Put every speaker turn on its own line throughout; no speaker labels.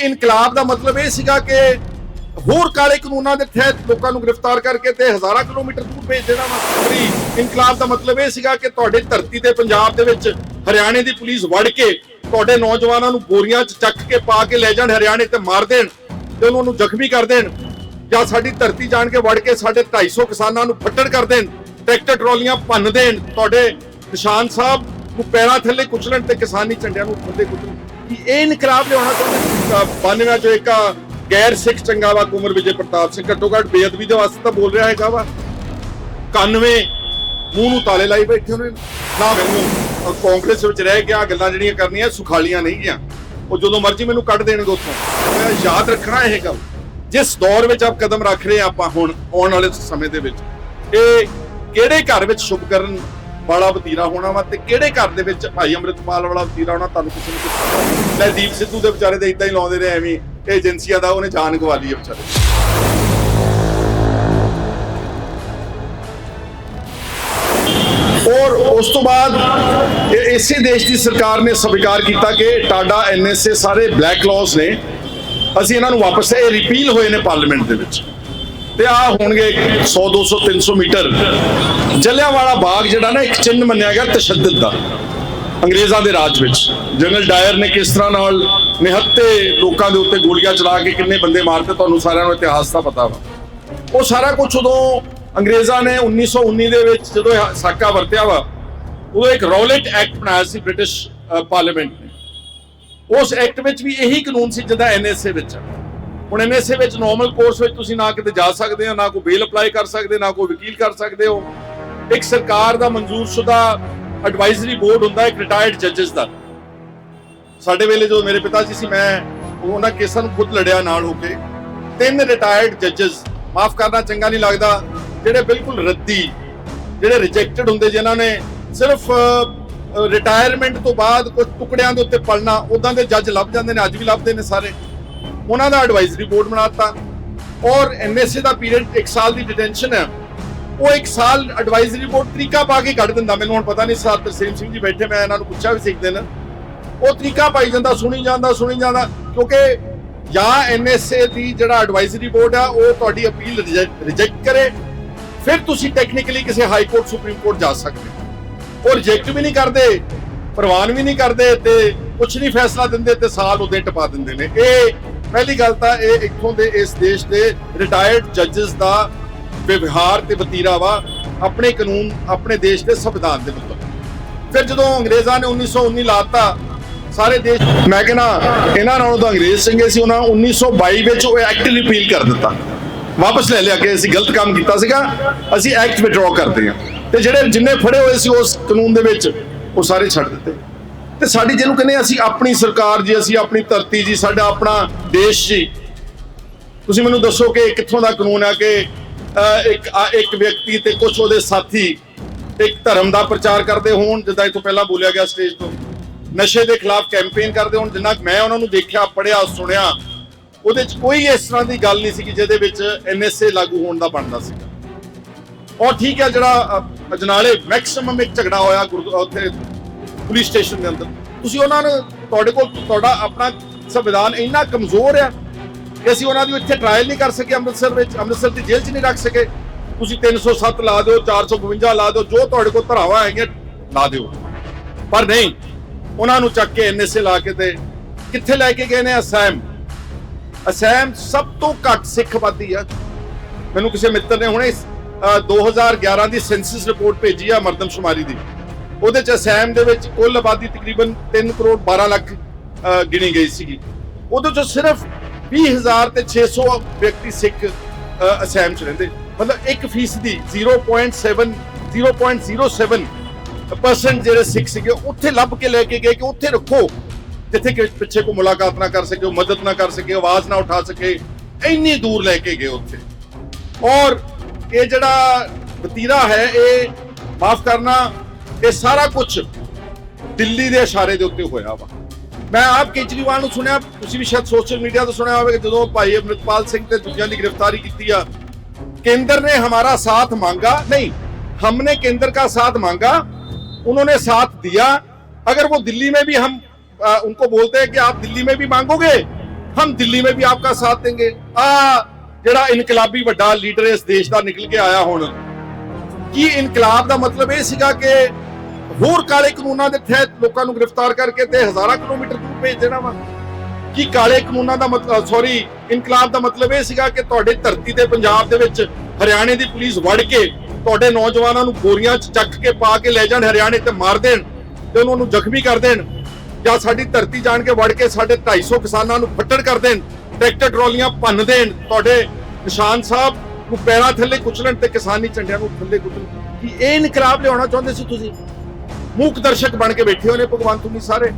ਇਨਕਲਾਬ ਦਾ ਮਤਲਬ ਇਹ ਸੀਗਾ ਕਿ ਹੋਰ ਕਾਲੇ ਕਾਨੂੰਨਾਂ ਦੇ ਤਹਿਤ ਲੋਕਾਂ ਨੂੰ ਗ੍ਰਿਫਤਾਰ ਕਰਕੇ ਤੇ ਹਜ਼ਾਰਾਂ ਕਿਲੋਮੀਟਰ ਦੂਰ ਭੇਜ ਦੇਣਾ ਮਤਲਬੀ ਇਨਕਲਾਬ ਦਾ ਮਤਲਬ ਇਹ ਸੀਗਾ ਕਿ ਤੁਹਾਡੇ ਧਰਤੀ ਤੇ ਪੰਜਾਬ ਦੇ ਵਿੱਚ ਹਰਿਆਣੇ ਦੀ ਪੁਲਿਸ ਵੜ ਕੇ ਤੁਹਾਡੇ ਨੌਜਵਾਨਾਂ ਨੂੰ ਗੋਰੀਆਂ 'ਚ ਚੱਕ ਕੇ ਪਾ ਕੇ ਲੈ ਜਾਣ, ਹਰਿਆਣੇ ਤੇ ਮਾਰ ਦੇਣ ਤੇ ਉਹਨਾਂ ਨੂੰ ਜ਼ਖਮੀ ਕਰ ਦੇਣ ਜਾਂ ਸਾਡੀ ਧਰਤੀ ਜਾਣ ਕੇ ਵੜ ਕੇ ਸਾਡੇ 250 ਕਿਸਾਨਾਂ ਨੂੰ ਫੱਟੜ ਕਰ ਦੇਣ, ਟਰੈਕਟਰ ਟਰਾਲੀਆਂ ਭੰਨ ਦੇਣ, ਤੁਹਾਡੇ ਨਿਸ਼ਾਨ ਸਾਹਿਬ ਨੂੰ ਪੈਰਾਂ ਥੱਲੇ ਕੁਚਲਣ ਤੇ ਕਿਸਾਨੀ ਝੰਡਿਆਂ ਨੂੰ ਥੱਲੇ ਕੁਚਲਣ। ਇਹ ਇਨਕਲਾਬ ਲਿਆਉਣਾ ਚਾਹੁੰਦੇ 92 ਚੋਂ ਇੱਕ ਗੈਰ ਸਿੱਖ ਚੰਗਾ ਕੁਮਰ ਵਿਜੇ ਪ੍ਰਤਾਪ ਸਿੰਘ। ਘੱਟੋ ਘੱਟ ਬੇਅਦਬੀ ਦੇ ਵਾਸਤੇ ਤਾਂ ਬੋਲ ਰਿਹਾ ਹੈਗਾ ਵਾ। 91 ਮੂੰਹ ਨੂੰ ਤਾਲੇ ਲਾਈ ਬੈਠੇ ਉਹਨੇ ਨਾ। ਮੈਨੂੰ ਕਾਂਗਰਸ ਵਿੱਚ ਰਹਿ ਗਿਆ ਗੱਲਾਂ ਜਿਹੜੀਆਂ ਕਰਨੀਆਂ, ਸੁਖਾਲੀਆਂ ਨਹੀਂ ਗਿਆ ਉਹ ਜਦੋਂ ਮਰਜ਼ੀ ਮੈਨੂੰ ਕੱਢ ਦੇਣਗੇ ਉੱਥੋਂ। ਮੈਂ ਯਾਦ ਰੱਖਣਾ ਇਹ ਗੱਲ। ਜਿਸ ਦੌਰ ਵਿੱਚ ਆਪ ਕਦਮ ਰੱਖ ਰਹੇ ਹਾਂ ਆਪਾਂ ਹੁਣ, ਆਉਣ ਵਾਲੇ ਸਮੇਂ ਦੇ ਵਿੱਚ, ਇਹ ਕਿਹੜੇ ਘਰ ਵਿੱਚ ਸ਼ੁਭ ਕਰਨ ਵਾਲਾ ਵਤੀਰਾ ਹੋਣਾ ਵਾ ਤੇ ਕਿਹੜੇ ਘਰ ਦੇ ਵਿੱਚ ਭਾਈ ਅੰਮ੍ਰਿਤਪਾਲ ਵਾਲਾ ਵਤੀਰਾ ਹੋਣਾ, ਤੁਹਾਨੂੰ ਕਿਸੇ ਨੂੰ ਪਤਾ ਲੈ ਦੀਪ ਸਿੱਧੂ ਦੇ ਵਿਚਾਰੇ ਦੇ ਇਦਾਂ ਹੀ ਲਾਉਂਦੇ ਰਹੇ, ਐਵੇਂ ਏਜੰਸੀਆਂ ਦਾ, ਉਹਨੇ ਜਾਨ ਗਵਾ ਲਈ ਵਿਚਾਰੇ। ਔਰ ਉਸ ਤੋਂ ਬਾਅਦ ਇਸੇ ਦੇਸ਼ ਦੀ ਸਰਕਾਰ ਨੇ ਸਵੀਕਾਰ ਕੀਤਾ ਕਿ ਟਾਡਾ ਐਨਐਸਏ ਸਾਰੇ ਬਲੈਕ ਲਾਜ਼ ਨੇ। ਅਸੀਂ ਇਹਨਾਂ ਨੂੰ ਵਾਪਸ, ਇਹ ਰਿਪੀਲ ਹੋਏ ਨੇ ਪਾਰਲੀਮੈਂਟ ਦੇ ਵਿੱਚ। ਤੇ ਆ ਹੋਣਗੇ 100 200 300 ਮੀਟਰ। ਜਲਿਆਂਵਾਲਾ ਬਾਗ ਜਿਹੜਾ ਨਾ, ਇੱਕ ਚਿੰਨ੍ਹ ਮੰਨਿਆ ਗਿਆ ਤਸ਼ੱਦਦ ਦਾ, ਅੰਗਰੇਜ਼ਾਂ ਦੇ ਰਾਜ ਵਿੱਚ। ਜਨਰਲ ਡਾਇਰ ਨੇ ਕਿਸ ਤਰ੍ਹਾਂ ਨਾਲ ਨਿਹੱਤੇ ਲੋਕਾਂ ਦੇ ਉੱਤੇ ਗੋਲੀਆਂ ਚਲਾ ਕੇ ਕਿੰਨੇ ਬੰਦੇ ਮਾਰਤੇ, ਤੁਹਾਨੂੰ ਸਾਰਿਆਂ ਨੂੰ ਇਤਿਹਾਸ ਦਾ ਪਤਾ ਵਾ। ਉਹ ਸਾਰਾ ਕੁਝ ਉਦੋਂ ਅੰਗਰੇਜ਼ਾਂ ਨੇ 1919 ਦੇ ਵਿੱਚ ਜਦੋਂ ਇਹ ਸਾਕਾ ਵਰਤਿਆ ਵਾ, ਉਦੋਂ ਇੱਕ ਰੌਲਟ ਐਕਟ ਬਣਾਇਆ ਸੀ ਬ੍ਰਿਟਿਸ਼ ਪਾਰਲੀਮੈਂਟ ਨੇ। ਉਸ ਐਕਟ ਵਿੱਚ ਵੀ ਇਹੀ ਕਾਨੂੰਨ ਸੀ ਜਿਹਦਾ ਐਨਐਸਏ ਵਿੱਚ। ਆ ਹੁਣ ਐਨਐਸਏ ਵਿੱਚ ਨਾਰਮਲ ਕੋਰਸ ਵਿੱਚ ਤੁਸੀਂ ਨਾ ਕਿਤੇ ਜਾ ਸਕਦੇ ਹੋ, ਨਾ ਕੋਈ ਬੇਲ ਅਪਲਾਈ ਕਰ ਸਕਦੇ, ਨਾ ਕੋਈ ਵਕੀਲ ਕਰ ਸਕਦੇ ਹੋ। ਇੱਕ ਸਰਕਾਰ ਦਾ ਮਨਜ਼ੂਰਸ਼ੁਦਾ ਐਡਵਾਈਜ਼ਰੀ ਬੋਰਡ ਹੁੰਦਾ, ਇੱਕ ਰਿਟਾਇਰਡ ਜੱਜਸ ਦਾ। ਸਾਡੇ ਵੇਲੇ ਜੋ ਮੇਰੇ ਪਿਤਾ ਜੀ ਸੀ, ਮੈਂ ਉਹਨਾਂ ਕੇਸਾਂ ਨੂੰ ਖੁਦ ਲੜਿਆ ਨਾਲ ਹੋ ਕੇ। ਤਿੰਨ ਰਿਟਾਇਰਡ ਜੱਜਸ ਮਾਫ ਕਰਨਾ ਚੰਗਾ ਨਹੀਂ ਲੱਗਦਾ, ਜਿਹੜੇ ਬਿਲਕੁਲ ਰੱਦੀ, ਜਿਹੜੇ ਰਿਜੈਕਟਡ ਹੁੰਦੇ ਜਿਨ੍ਹਾਂ ਨੇ ਸਿਰਫ ਰਿਟਾਇਰਮੈਂਟ ਤੋਂ ਬਾਅਦ ਕੁਝ ਟੁਕੜਿਆਂ ਦੇ ਉੱਤੇ ਪਲਣਾ ਉਦਾਂ ਦੇ ਜੱਜ ਲੱਭ ਜਾਂਦੇ ਨੇ, ਅੱਜ ਵੀ ਲੱਭਦੇ ਨੇ ਸਾਰੇ। ਉਹਨਾਂ ਦਾ ਐਡਵਾਈਜ਼ਰੀ ਬੋਰਡ ਬਣਾਤਾ ਔਰ ਐਨਐਸਏ ਦਾ ਪੀਰੀਅਡ 1 ਸਾਲ ਦੀ ਡਿਟੈਂਸ਼ਨ ਹੈ। ਉਹ 1 ਸਾਲ ਐਡਵਾਈਜ਼ਰੀ ਬੋਰਡ ਤਰੀਕਾ ਪਾ ਕੇ ਕੱਢ ਦਿੰਦਾ। ਮੈਨੂੰ ਹੁਣ ਪਤਾ ਨਹੀਂ ਸਾਥ ਤਰਸੇਮ ਸਿੰਘ ਜੀ ਬੈਠੇ, ਮੈਂ ਇਹਨਾਂ ਨੂੰ ਪੁੱਛਿਆ ਵੀ ਸਿੱਖਦੇ ਨੇ ਉਹ ਤਰੀਕਾ ਪਾਈ ਜਾਂਦਾ, ਸੁਣੀ ਜਾਂਦਾ ਸੁਣੀ ਜਾਂਦਾ, ਕਿਉਂਕਿ ਜਾਂ ਐਨਐਸਏ ਦੀ ਜਿਹੜਾ ਐਡਵਾਈਜ਼ਰੀ ਬੋਰਡ ਆ, ਉਹ ਤੁਹਾਡੀ ਅਪੀਲ ਰਿਜੈਕਟ ਕਰੇ, ਫਿਰ ਤੁਸੀਂ ਟੈਕਨੀਕਲੀ ਕਿਸੇ ਹਾਈ ਕੋਰਟ ਸੁਪਰੀਮ ਕੋਰਟ ਜਾ ਸਕਦੇ ਉਹ ਰਿਜੈਕਟ ਵੀ ਨਹੀਂ ਕਰਦੇ, ਪ੍ਰਵਾਨ ਵੀ ਨਹੀਂ ਕਰਦੇ ਤੇ ਕੁਝ ਨਹੀਂ ਫੈਸਲਾ ਦਿੰਦੇ ਤੇ ਸਾਲ ਉਹਦੇ ਟਪਾ ਦਿੰਦੇ ਨੇ। ਇਹ ਪਹਿਲੀ ਗੱਲ ਤਾਂ ਇਹ ਇੱਥੋਂ ਦੇ ਇਸ ਦੇਸ਼ ਦੇ ਰਿਟਾਇਰਡ ਜੱਜਸ ਦਾ ਵਿਵਹਾਰ ਤੇ ਵਤੀਰਾ ਵਾ, ਆਪਣੇ ਕਾਨੂੰਨ, ਆਪਣੇ ਦੇਸ਼ ਦੇ ਸੰਵਿਧਾਨ ਦੇ ਮੁਤਾਬਕ ਫਿਰ ਜਦੋਂ ਅੰਗਰੇਜ਼ਾਂ ਨੇ 1919 ਲਾਤਾ, ਸਾਰੇ ਦੇਸ਼ ਮੈਂ ਕਹਿੰਦਾ, ਇਹਨਾਂ ਨਾਲੋਂ ਤਾਂ ਅੰਗਰੇਜ਼ ਚੰਗੇ ਸੀ, ਉਹਨਾਂ 1922 ਵਿੱਚ ਉਹ ਐਕਟ ਰਿਪੀਲ ਕਰ ਦਿੱਤਾ। ਵਾਪਸ ਲੈ ਲਿਆ ਕਿ ਅਸੀਂ ਗਲਤ ਕੰਮ ਕੀਤਾ ਸੀਗਾ, ਅਸੀਂ ਐਕਟ ਵਿਡਰਾਅ ਕਰਦੇ ਹਾਂ। ਤੇ ਜਿਹੜੇ ਜਿੰਨੇ ਫੜੇ ਹੋਏ ਸੀ ਉਸ ਕਾਨੂੰਨ ਦੇ ਵਿੱਚ, ਉਹ ਸਾਰੇ ਛੱਡ ਦਿੱਤੇ। ਤੇ ਸਾਡੀ ਜਿਹਨੂੰ ਕਹਿੰਦੇ ਅਸੀਂ ਆਪਣੀ ਸਰਕਾਰ ਜੀ, ਅਸੀਂ ਆਪਣੀ ਧਰਤੀ ਜੀ, ਸਾਡਾ ਆਪਣਾ ਦੇਸ਼ ਜੀ। ਤੁਸੀਂ ਮੈਨੂੰ ਦੱਸੋ ਕਿ ਕਿੱਥੋਂ ਦਾ ਕਾਨੂੰਨ ਹੈ ਕਿ ਇੱਕ ਇੱਕ ਵਿਅਕਤੀ ਤੇ ਕੁਝ ਉਹਦੇ ਸਾਥੀ ਇੱਕ ਧਰਮ ਦਾ ਪ੍ਰਚਾਰ ਕਰਦੇ ਹੋਣ, ਜਿੱਦਾਂ ਇਹ ਪਹਿਲਾਂ ਬੋਲਿਆ ਗਿਆ ਸਟੇਜ ਤੋਂ। ਨਸ਼ੇ ਦੇ ਖਿਲਾਫ ਕੈਂਪੇਨ ਕਰਦੇ ਹੋਣ, ਜਿੰਨਾ ਮੈਂ ਉਹਨਾਂ ਨੂੰ ਦੇਖਿਆ ਪੜਿਆ ਸੁਣਿਆ, ਉਹਦੇ 'ਚ ਕੋਈ ਇਸ ਤਰ੍ਹਾਂ ਦੀ ਗੱਲ ਨਹੀਂ ਸੀ ਕਿ ਜਿਹਦੇ ਵਿੱਚ ਐਨਐਸਏ ਲਾਗੂ ਹੋਣ ਦਾ ਬਣਦਾ ਸੀਗਾ ਔਰ ਠੀਕ ਹੈ ਜਿਹੜਾ ਅਜਨਾਲੇ ਮੈਕਸਿਮਮ ਇੱਕ ਝਗੜਾ ਹੋਇਆ ਗੁਰਦੁ- ਉੱਥੇ ਪੁਲਿਸ ਸਟੇਸ਼ਨ ਦੇ ਅੰਦਰ। ਤੁਸੀਂ ਉਹਨਾਂ ਨੂੰ ਤੁਹਾਡੇ ਕੋਲ ਤੁਹਾਡਾ ਆਪਣਾ ਸੰਵਿਧਾਨ ਇੰਨਾ ਕਮਜ਼ੋਰ ਆ ਕਿ ਅਸੀਂ ਉਹਨਾਂ ਦੀ ਇੱਥੇ ਟ੍ਰਾਇਲ ਨਹੀਂ ਕਰ ਸਕੇ ਅੰਮ੍ਰਿਤਸਰ ਵਿੱਚ ਅੰਮ੍ਰਿਤਸਰ ਦੀ ਜੇਲ੍ਹ 'ਚ ਨਹੀਂ ਰੱਖ ਸਕੇ। ਤੁਸੀਂ 307 ਲਾ ਦਿਓ 452 ਲਾ ਦਿਓ ਜੋ ਤੁਹਾਡੇ ਕੋਲ ਧਰਾਵਾਂ ਹੈਗੀਆਂ ਲਾ ਦਿਓ। ਪਰ ਨਹੀਂ ਉਹਨਾਂ ਨੂੰ ਚੱਕ ਕੇ ਐਨਐਸਏ ਲਾ ਕੇ ਤੇ ਕਿੱਥੇ ਲੈ ਕੇ ਗਏ ਨੇ ਅਸੈਮ ਅਸੈਮ ਸਭ ਤੋਂ ਘੱਟ ਸਿੱਖ ਸਿੱਖਵਾਦੀ ਆ। ਮੈਨੂੰ ਕਿਸੇ ਮਿੱਤਰ ਨੇ ਹੁਣੇ ਅਹ, 2011 ਦੀ ਸੈਂਸਸ ਰਿਪੋਰਟ ਭੇਜੀ ਆ ਮਰਦਮਸ਼ੁਮਾਰੀ ਦੀ। ਉਹਦੇ ਚ ਅਸੈਮ ਦੇ ਵਿੱਚ ਕੁੱਲ ਆਬਾਦੀ ਤਕਰੀਬਨ 3 ਕਰੋੜ 12 ਲੱਖ ਗਿਣੀ ਗਈ ਸੀਗੀ। ਉਹਦੇ ਚੋਂ ਸਿਰਫ 20000 ਤੇ 600 ਵਿਅਕਤੀ ਸਿੱਖ ਅਹ, ਅਸੈਮ ਚ ਰਹਿੰਦੇ। ਮਤਲਬ 1 ਫੀਸਦੀ 0.7 0.07 ਪਰਸੈਂਟ ਜਿਹੜੇ ਸਿੱਖ ਸੀਗੇ ਉੱਥੇ ਲੱਭ ਕੇ ਲੈ ਕੇ ਗਏ ਕਿ ਉੱਥੇ ਰੱਖੋ। ਜਿੱਥੇ ਕਿ ਪਿੱਛੇ ਕੋ ਮੁਲਾਕਾਤ ਨਾ ਕਰ ਸਕੇ ਮਦਦ ਨਾ ਕਰ ਸਕੇ ਆਵਾਜ਼ ਨਾ ਉਠਾ ਸਕੇ ਇੰਨੀ ਦੂਰ ਲੈ ਕੇ ਗਏ ਉੱਥੇ। ਔਰ ਇਹ ਜਿਹੜਾ ਵਤੀਰਾ ਹੈ ਇਹ ਮਾਫ ਕਰਨਾ ਇਹ ਸਾਰਾ ਕੁਝ ਦਿੱਲੀ ਦੇ ਇਸ਼ਾਰੇ ਦੇ ਉੱਤੇ ਹੋਇਆ ਵਾ ਮੈਂ ਆਪ ਕੇਜਰੀਵਾਲ ਨੂੰ ਸੁਣਿਆ ਤੁਸੀਂ ਵੀ ਸ਼ਾਇਦ ਸੋਸ਼ਲ ਮੀਡੀਆ ਤੋਂ ਸੁਣਿਆ ਹੋਵੇਗਾ ਜਦੋਂ ਭਾਈ ਅਮਰਿਤਪਾਲ ਸਿੰਘ ਤੇ ਦੂਜਿਆਂ ਦੀ ਗ੍ਰਿਫਤਾਰੀ ਕੀਤੀ ਆ केंद्र ने हमारा साथ मांगा नहीं हमने केंद्र का साथ मांगा उन्होंने साथ दिया अगर वो दिल्ली में भी हम आ, उनको बोलते हैं कि आप दिल्ली में भी मांगोगे हम दिल्ली में भी आपका साथ देंगे आ ਜਿਹੜਾ ਇਨਕਲਾਬੀ ਵੱਡਾ ਲੀਡਰ ਇਸ ਦੇਸ਼ ਦਾ ਨਿਕਲ ਕੇ ਆਇਆ ਹੁਣ ਕੀ ਇਨਕਲਾਬ ਦਾ ਮਤਲਬ ਇਹ ਸੀਗਾ ਕਿ ਹੋਰ ਕਾਲੇ ਕਾਨੂੰਨਾਂ ਦੇ ਤਹਿਤ ਲੋਕਾਂ ਨੂੰ ਗ੍ਰਿਫਤਾਰ ਕਰਕੇ ਤੇ ਹਜ਼ਾਰਾਂ ਕਿਲੋਮੀਟਰ ਦੂਰ ਭੇਜ ਦੇਣਾ ਵਾ। ਕੀ ਕਾਲੇ ਕਾਨੂੰਨਾਂ ਦਾ ਮਤਲਬ ਸੌਰੀ ਇਨਕਲਾਬ ਦਾ ਮਤਲਬ ਇਹ ਸੀਗਾ ਕਿ ਤੁਹਾਡੇ ਧਰਤੀ ਤੇ ਪੰਜਾਬ ਦੇ ਵਿੱਚ ਹਰਿਆਣੇ ਦੀ ਪੁਲਿਸ ਵੜ ਕੇ ਤੁਹਾਡੇ ਨੌਜਵਾਨਾਂ ਨੂੰ ਗੋਰੀਆਂ 'ਚ ਚੱਕ ਕੇ ਪਾ ਕੇ ਲੈ ਜਾਣ, ਹਰਿਆਣੇ ਤੇ ਮਾਰ ਦੇਣ ਤੇ ਉਹਨਾਂ ਨੂੰ ਜ਼ਖਮੀ ਕਰ ਦੇਣ ਜਾਂ ਸਾਡੀ ਧਰਤੀ ਜਾਣ ਕੇ ਵੜ ਕੇ ਸਾਡੇ 250 ਕਿਸਾਨਾਂ ਨੂੰ ਫੱਟੜ ਕਰ ਦੇਣ, ਟਰੈਕਟਰ ਟਰਾਲੀਆਂ ਭੰਨ ਦੇਣ, ਤੁਹਾਡੇ ਨਿਸ਼ਾਨ ਸਾਹਿਬ ਨੂੰ ਪੈਰਾਂ ਥੱਲੇ ਕੁਚਲਣ ਤੇ ਕਿਸਾਨੀ ਝੰਡਿਆਂ ਨੂੰ ਥੱਲੇ ਕੁਚਲਣ। ਕੀ ਇਹ ਇਨਕਲਾਬ ਲਿਆਉਣਾ ਚਾਹੁੰਦੇ ਸੀ ਤੁਸੀਂ? ਮੂਕ ਦਰਸ਼ਕ ਬਣ ਕੇ ਬੈਠੇ ਹੋ ਨੇ ਭਗਵੰਤ ਤੁਸੀਂ ਸਾਰੇ।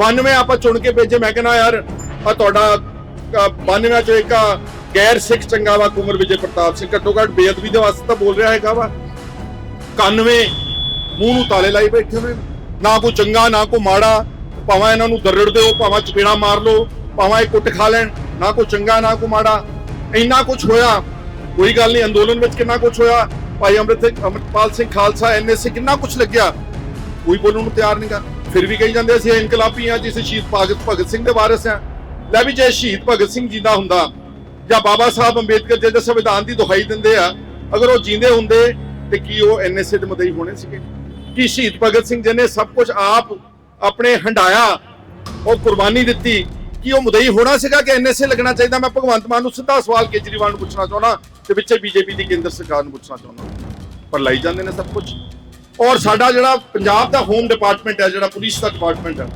92 ਆਪਾਂ ਚੁਣ ਕੇ ਭੇਜੇ ਮੈਂ ਕਹਿੰਦਾ ਯਾਰ ਆ ਤੁਹਾਡਾ ਅ, 92 ਚੋਂ ਇੱਕ ਆ ਗੈਰ ਸਿੱਖ ਚੰਗਾ ਵਾ ਕੁਮਰ ਵਿਜੇ ਪ੍ਰਤਾਪ ਸਿੰਘ। ਘੱਟੋ ਘੱਟ ਬੇਅਦਬੀ ਦੇ ਵਾਸਤੇ ਤਾਂ ਬੋਲ ਰਿਹਾ ਹੈਗਾ ਵਾ। 91 ਮੂੰਹ ਨੂੰ ਤਾਲੇ ਲਾਈ ਬੈਠੇ ਹੋਏ। ਨਾ ਕੋਈ ਚੰਗਾ ਨਾ ਕੋਈ ਮਾੜਾ। ਭਾਵੇਂ ਇਹਨਾਂ ਨੂੰ ਦਰੜ ਦਿਓ ਭਾਵੇਂ ਚਪੇੜਾ ਮਾਰ ਲਓ ਭਾਵੇਂ ਇਹ ਕੁੱਟ ਖਾ ਲੈਣ। ਨਾ ਕੋਈ ਚੰਗਾ ਨਾ ਕੋਈ ਮਾੜਾ। ਇੰਨਾ ਕੁਝ ਹੋਇਆ। ਕੋਈ ਗੱਲ ਨਹੀਂ ਅੰਦੋਲਨ ਵਿੱਚ ਕਿੰਨਾ ਕੁਝ ਹੋਇਆ। ਭਾਈ ਅੰਮ੍ਰਿਤ ਅੰਮ੍ਰਿਤਪਾਲ ਸਿੰਘ ਖਾਲਸਾ ਐਨਐਸਏ ਕਿੰਨਾ ਕੁਝ ਲੱਗਿਆ। ਕੋਈ ਬੋਲਣ ਨੂੰ ਤਿਆਰ ਨਹੀਂਗਾ ਫਿਰ ਵੀ ਕਹੀ ਜਾਂਦੇ ਅਸੀਂ ਇਨਕਲਾਬੀ ਆ, ਜਿਸ ਸ਼ਹੀਦ ਭਗਤ ਭਗਤ ਸਿੰਘ ਦੇ ਵਾਰਿਸ ਆ। ਲੈ ਵੀ ਜੇ ਸ਼ਹੀਦ ਭਗਤ ਸਿੰਘ ਜਿੰਦਾ ਹੁੰਦਾ, ਜਾਂ ਬਾਬਾ ਸਾਹਿਬ ਅੰਬੇਦਕਰ ਜਿਹੜੇ ਸੰਵਿਧਾਨ ਦੀ ਦੁਹਾਈ ਦਿੰਦੇ ਆ, ਅਗਰ ਉਹ ਜਿੰਦੇ ਹੁੰਦੇ, ਤੇ ਕੀ ਉਹ ਐਨਐਸਏ ਦੇ ਮਦਈ ਹੋਣੇ ਸੀਗੇ? ਕੀ ਸ਼ਹੀਦ ਭਗਤ ਸਿੰਘ ਜਿਹਨੇ ਸਭ ਕੁਝ ਆਪ ਆਪਣੇ ਹੰਡਾਇਆ, ਉਹ ਕੁਰਬਾਨੀ ਦਿੱਤੀ, ਕਿ ਉਹ ਮੁਦਈ ਹੋਣਾ ਸੀਗਾ ਕਿ ਐਨਐਸਏ ਲੱਗਣਾ ਚਾਹੀਦਾ? ਮੈਂ ਭਗਵੰਤ ਮਾਨ ਨੂੰ ਸਿੱਧਾ ਸਵਾਲ ਕੇਜਰੀਵਾਲ ਨੂੰ ਪੁੱਛਣਾ ਚਾਹੁੰਦਾ, ਤੇ ਵਿੱਚੇ ਬੀਜੇਪੀ ਦੀ ਕੇਂਦਰ ਸਰਕਾਰ ਨੂੰ ਪੁੱਛਣਾ ਚਾਹੁੰਦਾ। ਪਰ ਲਾਈ ਜਾਂਦੇ ਨੇ ਸਭ ਕੁਝ ਔਰ ਸਾਡਾ ਜਿਹੜਾ ਪੰਜਾਬ ਦਾ ਹੋਮ ਡਿਪਾਰਟਮੈਂਟ ਹੈ, ਜਿਹੜਾ ਪੁਲਿਸ ਦਾ ਡਿਪਾਰਟਮੈਂਟ ਹੈ,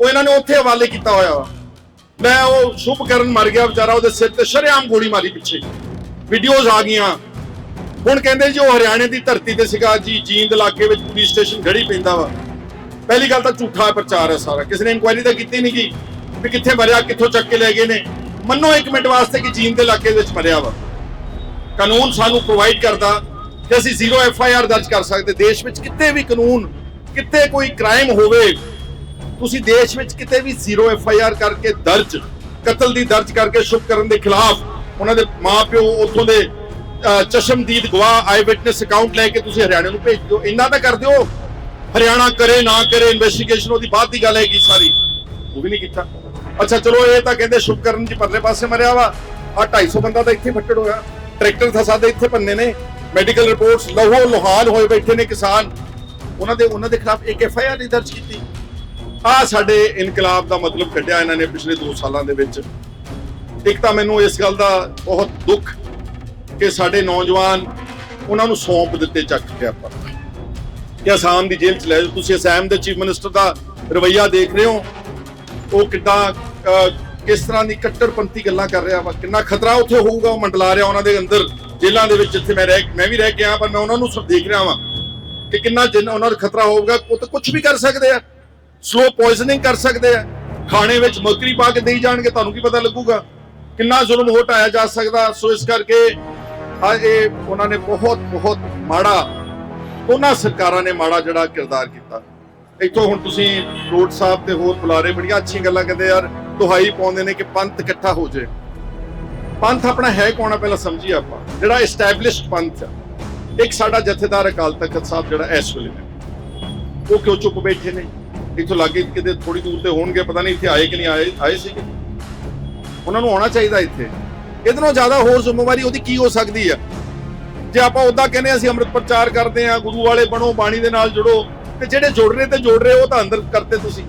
ਉਹ ਇਹਨਾਂ ਨੇ ਉੱਥੇ ਹਵਾਲੇ ਕੀਤਾ ਹੋਇਆ ਵਾ। ਮੈਂ ਉਹ ਸ਼ੁਭਕਰਨ ਮਰ ਗਿਆ ਵਿਚਾਰਾ, ਉਹਦੇ ਸਿਰ ਤੇ ਸ਼ਰੇਆਮ ਗੋਲੀ ਮਾਰੀ ਪਿੱਛੇ। ਵੀਡੀਓਜ਼ ਆ ਗਈਆਂ। ਹੁਣ ਕਹਿੰਦੇ ਜੀ ਉਹ ਹਰਿਆਣੇ ਦੀ ਧਰਤੀ ਤੇ ਸੀਗਾ, ਜੀ ਜੀਂਦ ਇਲਾਕੇ ਵਿੱਚ ਪੁਲਿਸ ਸਟੇਸ਼ਨ ਘੜੀ ਪੈਂਦਾ ਵਾ। ਪਹਿਲੀ ਗੱਲ ਤਾਂ ਝੂਠਾ ਪ੍ਰਚਾਰ ਹੈ ਸਾਰਾ। ਕਿਸੇ ਨੇ ਇਨਕੁਆਇਰੀ ਤਾਂ ਕੀਤੀ ਨਹੀਂ ਗਈ ਵੀ ਕਿੱਥੇ ਮਰਿਆ, ਕਿੱਥੋਂ ਚੱਕ ਕੇ ਲੈ ਗਏ ਨੇ। ਮੰਨੋ ਇੱਕ ਮਿੰਟ ਵਾਸਤੇ ਕਿ ਜੀਂਦ ਦੇ ਇਲਾਕੇ ਵਿੱਚ ਮਰਿਆ ਵਾ। ਕਾਨੂੰਨ ਸਾਨੂੰ ਪ੍ਰੋਵਾਈਡ ਕਰਦਾ ਕਿ ਅਸੀਂ ਜ਼ੀਰੋ ਐਫ ਆਈ ਆਰ ਦਰਜ ਕਰ ਸਕਦੇ। ਦੇਸ਼ ਵਿੱਚ ਕਿਤੇ ਵੀ ਕਾਨੂੰਨ, ਕਿਤੇ ਕੋਈ ਕ੍ਰਾਈਮ ਹੋਵੇ, ਤੁਸੀਂ ਦੇਸ਼ ਵਿੱਚ ਕਿਤੇ ਵੀ ਜ਼ੀਰੋ ਐਫ ਆਈ ਆਰ ਕਰਕੇ ਦਰਜ, ਕਤਲ ਦੀ ਦਰਜ ਕਰਕੇ ਸ਼ੁਭ ਕਰਨ ਦੇ ਖਿਲਾਫ ਉਹਨਾਂ ਦੇ ਮਾਪਿਓ ਉੱਥੋਂ ਦੇ ਚਸ਼ਮਦੀਦ ਗਵਾਹ ਆਈ ਵਿਟਨੈਸ ਅਕਾਊਂਟ ਲੈ ਕੇ ਤੁਸੀਂ ਹਰਿਆਣੇ ਨੂੰ ਭੇਜ ਦਿਓ। ਇੰਨਾ ਤਾਂ ਕਰ ਦਿਓ। ਹਰਿਆਣਾ ਕਰੇ, ਨਾ ਕਰੇ ਇਨਵੈਸਟੀਗੇਸ਼ਨ ਉਹਦੀ ਬਾਅਦ ਦੀ ਗੱਲ ਹੈਗੀ ਸਾਰੀ। ਉਹ ਵੀ ਨਹੀਂ ਕੀਤਾ। ਅੱਛਾ, ਚਲੋ ਇਹ ਤਾਂ ਕਹਿੰਦੇ ਸ਼ੁਭ ਕਰਨ ਜੀ ਪਰਲੇ ਪਾਸੇ ਮਰਿਆ ਵਾ। ਆ 250 ਬੰਦਾ ਤਾਂ ਇੱਥੇ ਫੱਟੜ ਹੋਇਆ। ਟਰੈਕਟਰ ਫਸਾ ਦੇ ਇੱਥੇ ਪੰਨੇ ਨੇ। ਮੈਡੀਕਲ ਰਿਪੋਰਟਸ ਲਹੂ ਲੁਹਾਨ ਹੋਏ ਬੈਠੇ ਨੇ ਕਿਸਾਨ। ਉਹਨਾਂ ਦੇ ਉਹਨਾਂ ਦੇ ਖਿਲਾਫ ਇੱਕ ਐਫ ਆਈ ਆਰ ਨਹੀਂ ਦਰਜ ਕੀਤੀ। ਆ ਸਾਡੇ ਇਨਕਲਾਬ ਦਾ ਮਤਲਬ ਕੱਢਿਆ ਇਹਨਾਂ ਨੇ ਪਿਛਲੇ 2 ਸਾਲਾਂ ਦੇ ਵਿੱਚ। ਇੱਕ ਤਾਂ ਮੈਨੂੰ ਇਸ ਗੱਲ ਦਾ ਬਹੁਤ ਦੁੱਖ ਕਿ ਸਾਡੇ ਨੌਜਵਾਨ ਉਹਨਾਂ ਨੂੰ ਸੌਂਪ ਦਿੱਤੇ ਚੱਕ ਕੇ ਆਪਾਂ। ਕਿ ਅਸਾਮ ਦੀ ਜੇਲ੍ਹ ਚ ਲੈ ਜਾਓ। ਤੁਸੀਂ ਅਸਾਮ ਦੇ ਚੀਫ ਮਿਨਿਸਟਰ ਦਾ ਰਵਈਆ ਦੇਖ ਰਹੇ ਹੋ। ਉਹ ਕਿੱਦਾਂ ਕਿਸ ਤਰ੍ਹਾਂ ਦੀ ਕੱਟੜਪੰਥੀ ਗੱਲਾਂ ਕਰ ਰਿਹਾ ਵਾ। ਕਿੰਨਾ ਖਤਰਾ ਉੱਥੇ ਹੋਊਗਾ, ਉਹ ਮੰਡਲਾ ਰਿਹਾ ਉਹਨਾਂ ਦੇ ਅੰਦਰ। ਜੇਲ੍ਹਾਂ ਦੇ ਵਿੱਚ ਜਿੱਥੇ ਮੈਂ ਰਹਿ, ਮੈਂ ਵੀ ਰਹਿ ਕੇ ਆ ਪਰ ਮੈਂ ਉਹਨਾਂ ਨੂੰ ਸਭ ਦੇਖ ਰਿਹਾ ਵਾਂ ਕਿ ਕਿੰਨਾ ਜਿੰਨਾ, ਉਹਨਾਂ ਦਾ ਖਤਰਾ ਹੋਊਗਾ, ਉਹ ਤਾਂ ਕੁਝ ਵੀ ਕਰ ਸਕਦੇ ਆ। ਸਲੋ ਪੋਇਜ਼ਨਿੰਗ ਕਰ ਸਕਦੇ ਆ। ਖਾਣੇ ਵਿੱਚ ਮਰਕਰੀ ਪਾ ਕੇ ਦੇਈ ਜਾਣਗੇ, ਤੁਹਾਨੂੰ ਕੀ ਪਤਾ ਲੱਗੂਗਾ। ਕਿੰਨਾ ਜ਼ੁਲਮ ਹੋ ਜਾ ਸਕਦਾ। ਸੋ ਇਸ ਕਰਕੇ ਆ ਇਹ ਉਹਨਾਂ ਨੇ ਬਹੁਤ ਬਹੁਤ ਮਾੜਾ, ਉਹਨਾਂ ਸਰਕਾਰਾਂ ਨੇ ਮਾੜਾ ਜਿਹੜਾ ਕਿਰਦਾਰ ਕੀਤਾ। ਇੱਥੋਂ ਹੁਣ ਤੁਸੀਂ ਰੋਡ ਸਾਹਿਬ ਤੇ ਹੋਰ ਬੁਲਾਰੇ, ਬੜੀਆਂ ਅੱਛੀਆਂ ਗੱਲਾਂ ਕਹਿੰਦੇ ਯਾਰ, ਦੁਹਾਈ ਪਾਉਂਦੇ ਨੇ ਕਿ ਪੰਥ ਇਕੱਠਾ ਹੋ ਜਾਏ। ਪੰਥ ਆਪਣਾ ਹੈ ਕੌਣ ਆ ਪਹਿਲਾਂ ਸਮਝੀਏ ਆਪਾਂ। ਜਿਹੜਾ ਐਸਟੈਬਲਿਸ਼ਡ ਪੰਥ ਆ। ਇੱਕ ਸਾਡਾ ਜਥੇਦਾਰ ਅਕਾਲ ਤਖਤ ਸਾਹਿਬ ਜਿਹੜਾ ਇਸ ਵੇਲੇ ਨੇ। ਉਹ ਕਿਉਂ ਚੁੱਪ ਬੈਠੇ ਨੇ? ਇੱਥੋਂ ਲਾਗੇ ਕਿਤੇ ਥੋੜੀ ਦੂਰ ਤੇ ਹੋਣਗੇ, ਪਤਾ ਨਹੀਂ ਇੱਥੇ ਆਏ ਕਿ ਨਹੀਂ ਆਏ ਆਏ ਸੀਗੇ। ਉਹਨਾਂ ਨੂੰ ਆਉਣਾ ਚਾਹੀਦਾ ਇੱਥੇ। ਇਹਦੇ ਨਾਲੋਂ ਜ਼ਿਆਦਾ ਹੋਰ ਜ਼ਿੰਮੇਵਾਰੀ ਉਹਦੀ ਕੀ ਹੋ ਸਕਦੀ ਆ? ਜੇ ਆਪਾਂ ਉਦਾਂ ਕਹਿੰਦੇ ਹਾਂ ਅਸੀਂ ਅੰਮ੍ਰਿਤ ਪ੍ਰਚਾਰ ਕਰਦੇ ਆ, ਗੁਰੂ ਵਾਲੇ ਬਣੋ, ਬਾਣੀ ਦੇ ਨਾਲ ਜੁੜੋ, ਤੇ ਜਿਹੜੇ ਜੁੜ ਰਹੇ ਤੇ ਜੁੜ ਰਹੇ, ਉਹ ਤਾਂ ਅੰਦਰ ਕਰਤੇ ਤੁਸੀਂ।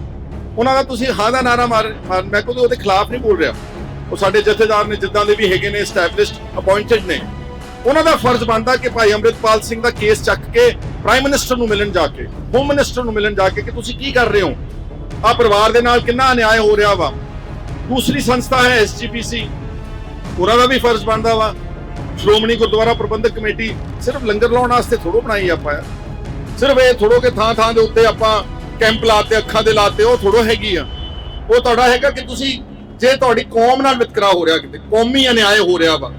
ਉਹਨਾਂ ਦਾ ਤੁਸੀਂ ਹਾਂ ਦਾ ਨਾਰਾ ਮਾਰ, ਮਾਰ- ਮੈਂ ਕੋਈ ਉਹਦੇ ਖਿਲਾਫ ਨਹੀਂ ਬੋਲ ਰਿਹਾ। ਉਹ ਸਾਡੇ ਜਥੇਦਾਰ ਨੇ ਜਿੱਦਾਂ ਦੇ ਵੀ ਹੈਗੇ ਨੇ ਐਸਟੈਬਲਿਸ਼ਡ ਅਪਾਇੰਟਡ ਨੇ। ਉਹਨਾਂ ਦਾ ਫਰਜ਼ ਬਣਦਾ ਕਿ ਭਾਈ ਅੰਮ੍ਰਿਤਪਾਲ ਸਿੰਘ ਦਾ ਕੇਸ ਚੱਕ ਕੇ ਪ੍ਰਾਈਮ ਮਿਨਿਸਟਰ ਨੂੰ ਮਿਲਣ ਜਾ ਕੇ ਹੋਮ ਮਿਨਿਸਟਰ ਨੂੰ ਮਿਲਣ ਜਾ ਕੇ ਕਿ ਤੁਸੀਂ ਕੀ ਕਰ ਰਹੇ ਹੋ? ਆ ਪਰਿਵਾਰ ਦੇ ਨਾਲ ਕਿੰਨਾ ਅਨਿਆਏ ਹੋ ਰਿਹਾ ਵਾ? ਦੂਸਰੀ ਸੰਸਥਾ ਹੈ ਐਸਜੀਪੀਸੀ ਉਹਨਾਂ ਦਾ ਵੀ ਫਰਜ਼ ਬਣਦਾ ਵਾ। ਸ਼੍ਰੋਮਣੀ ਗੁਰਦੁਆਰਾ ਪ੍ਰਬੰਧਕ ਕਮੇਟੀ ਸਿਰਫ ਲੰਗਰ ਲਾਉਣ ਵਾਸਤੇ ਥੋੜੋ ਬਣਾਈ ਆਪਾਂ। ਸਿਰਫ ਇਹ ਥੋੜੋ ਕਿ ਥਾਂ ਥਾਂ ਦੇ ਉੱਤੇ ਆਪਾਂ ਕੈਂਪ ਲਾਤੇ, ਅੱਖਾਂ ਦੇ ਲਾਤੇ, ਉਹ ਥੋੜੋ ਹੈਗੀ ਆ। ਉਹ ਤੁਹਾਡਾ ਹੈਗਾ ਕਿ ਤੁਸੀਂ ਜੇ ਤੁਹਾਡੀ ਕੌਮ ਨਾਲ ਵਿਤਕਰਾ ਹੋ ਰਿਹਾ ਕਿਤੇ, ਕੌਮੀ ਅਨਿਆਏ ਹੋ ਰਿਹਾ ਵਾ,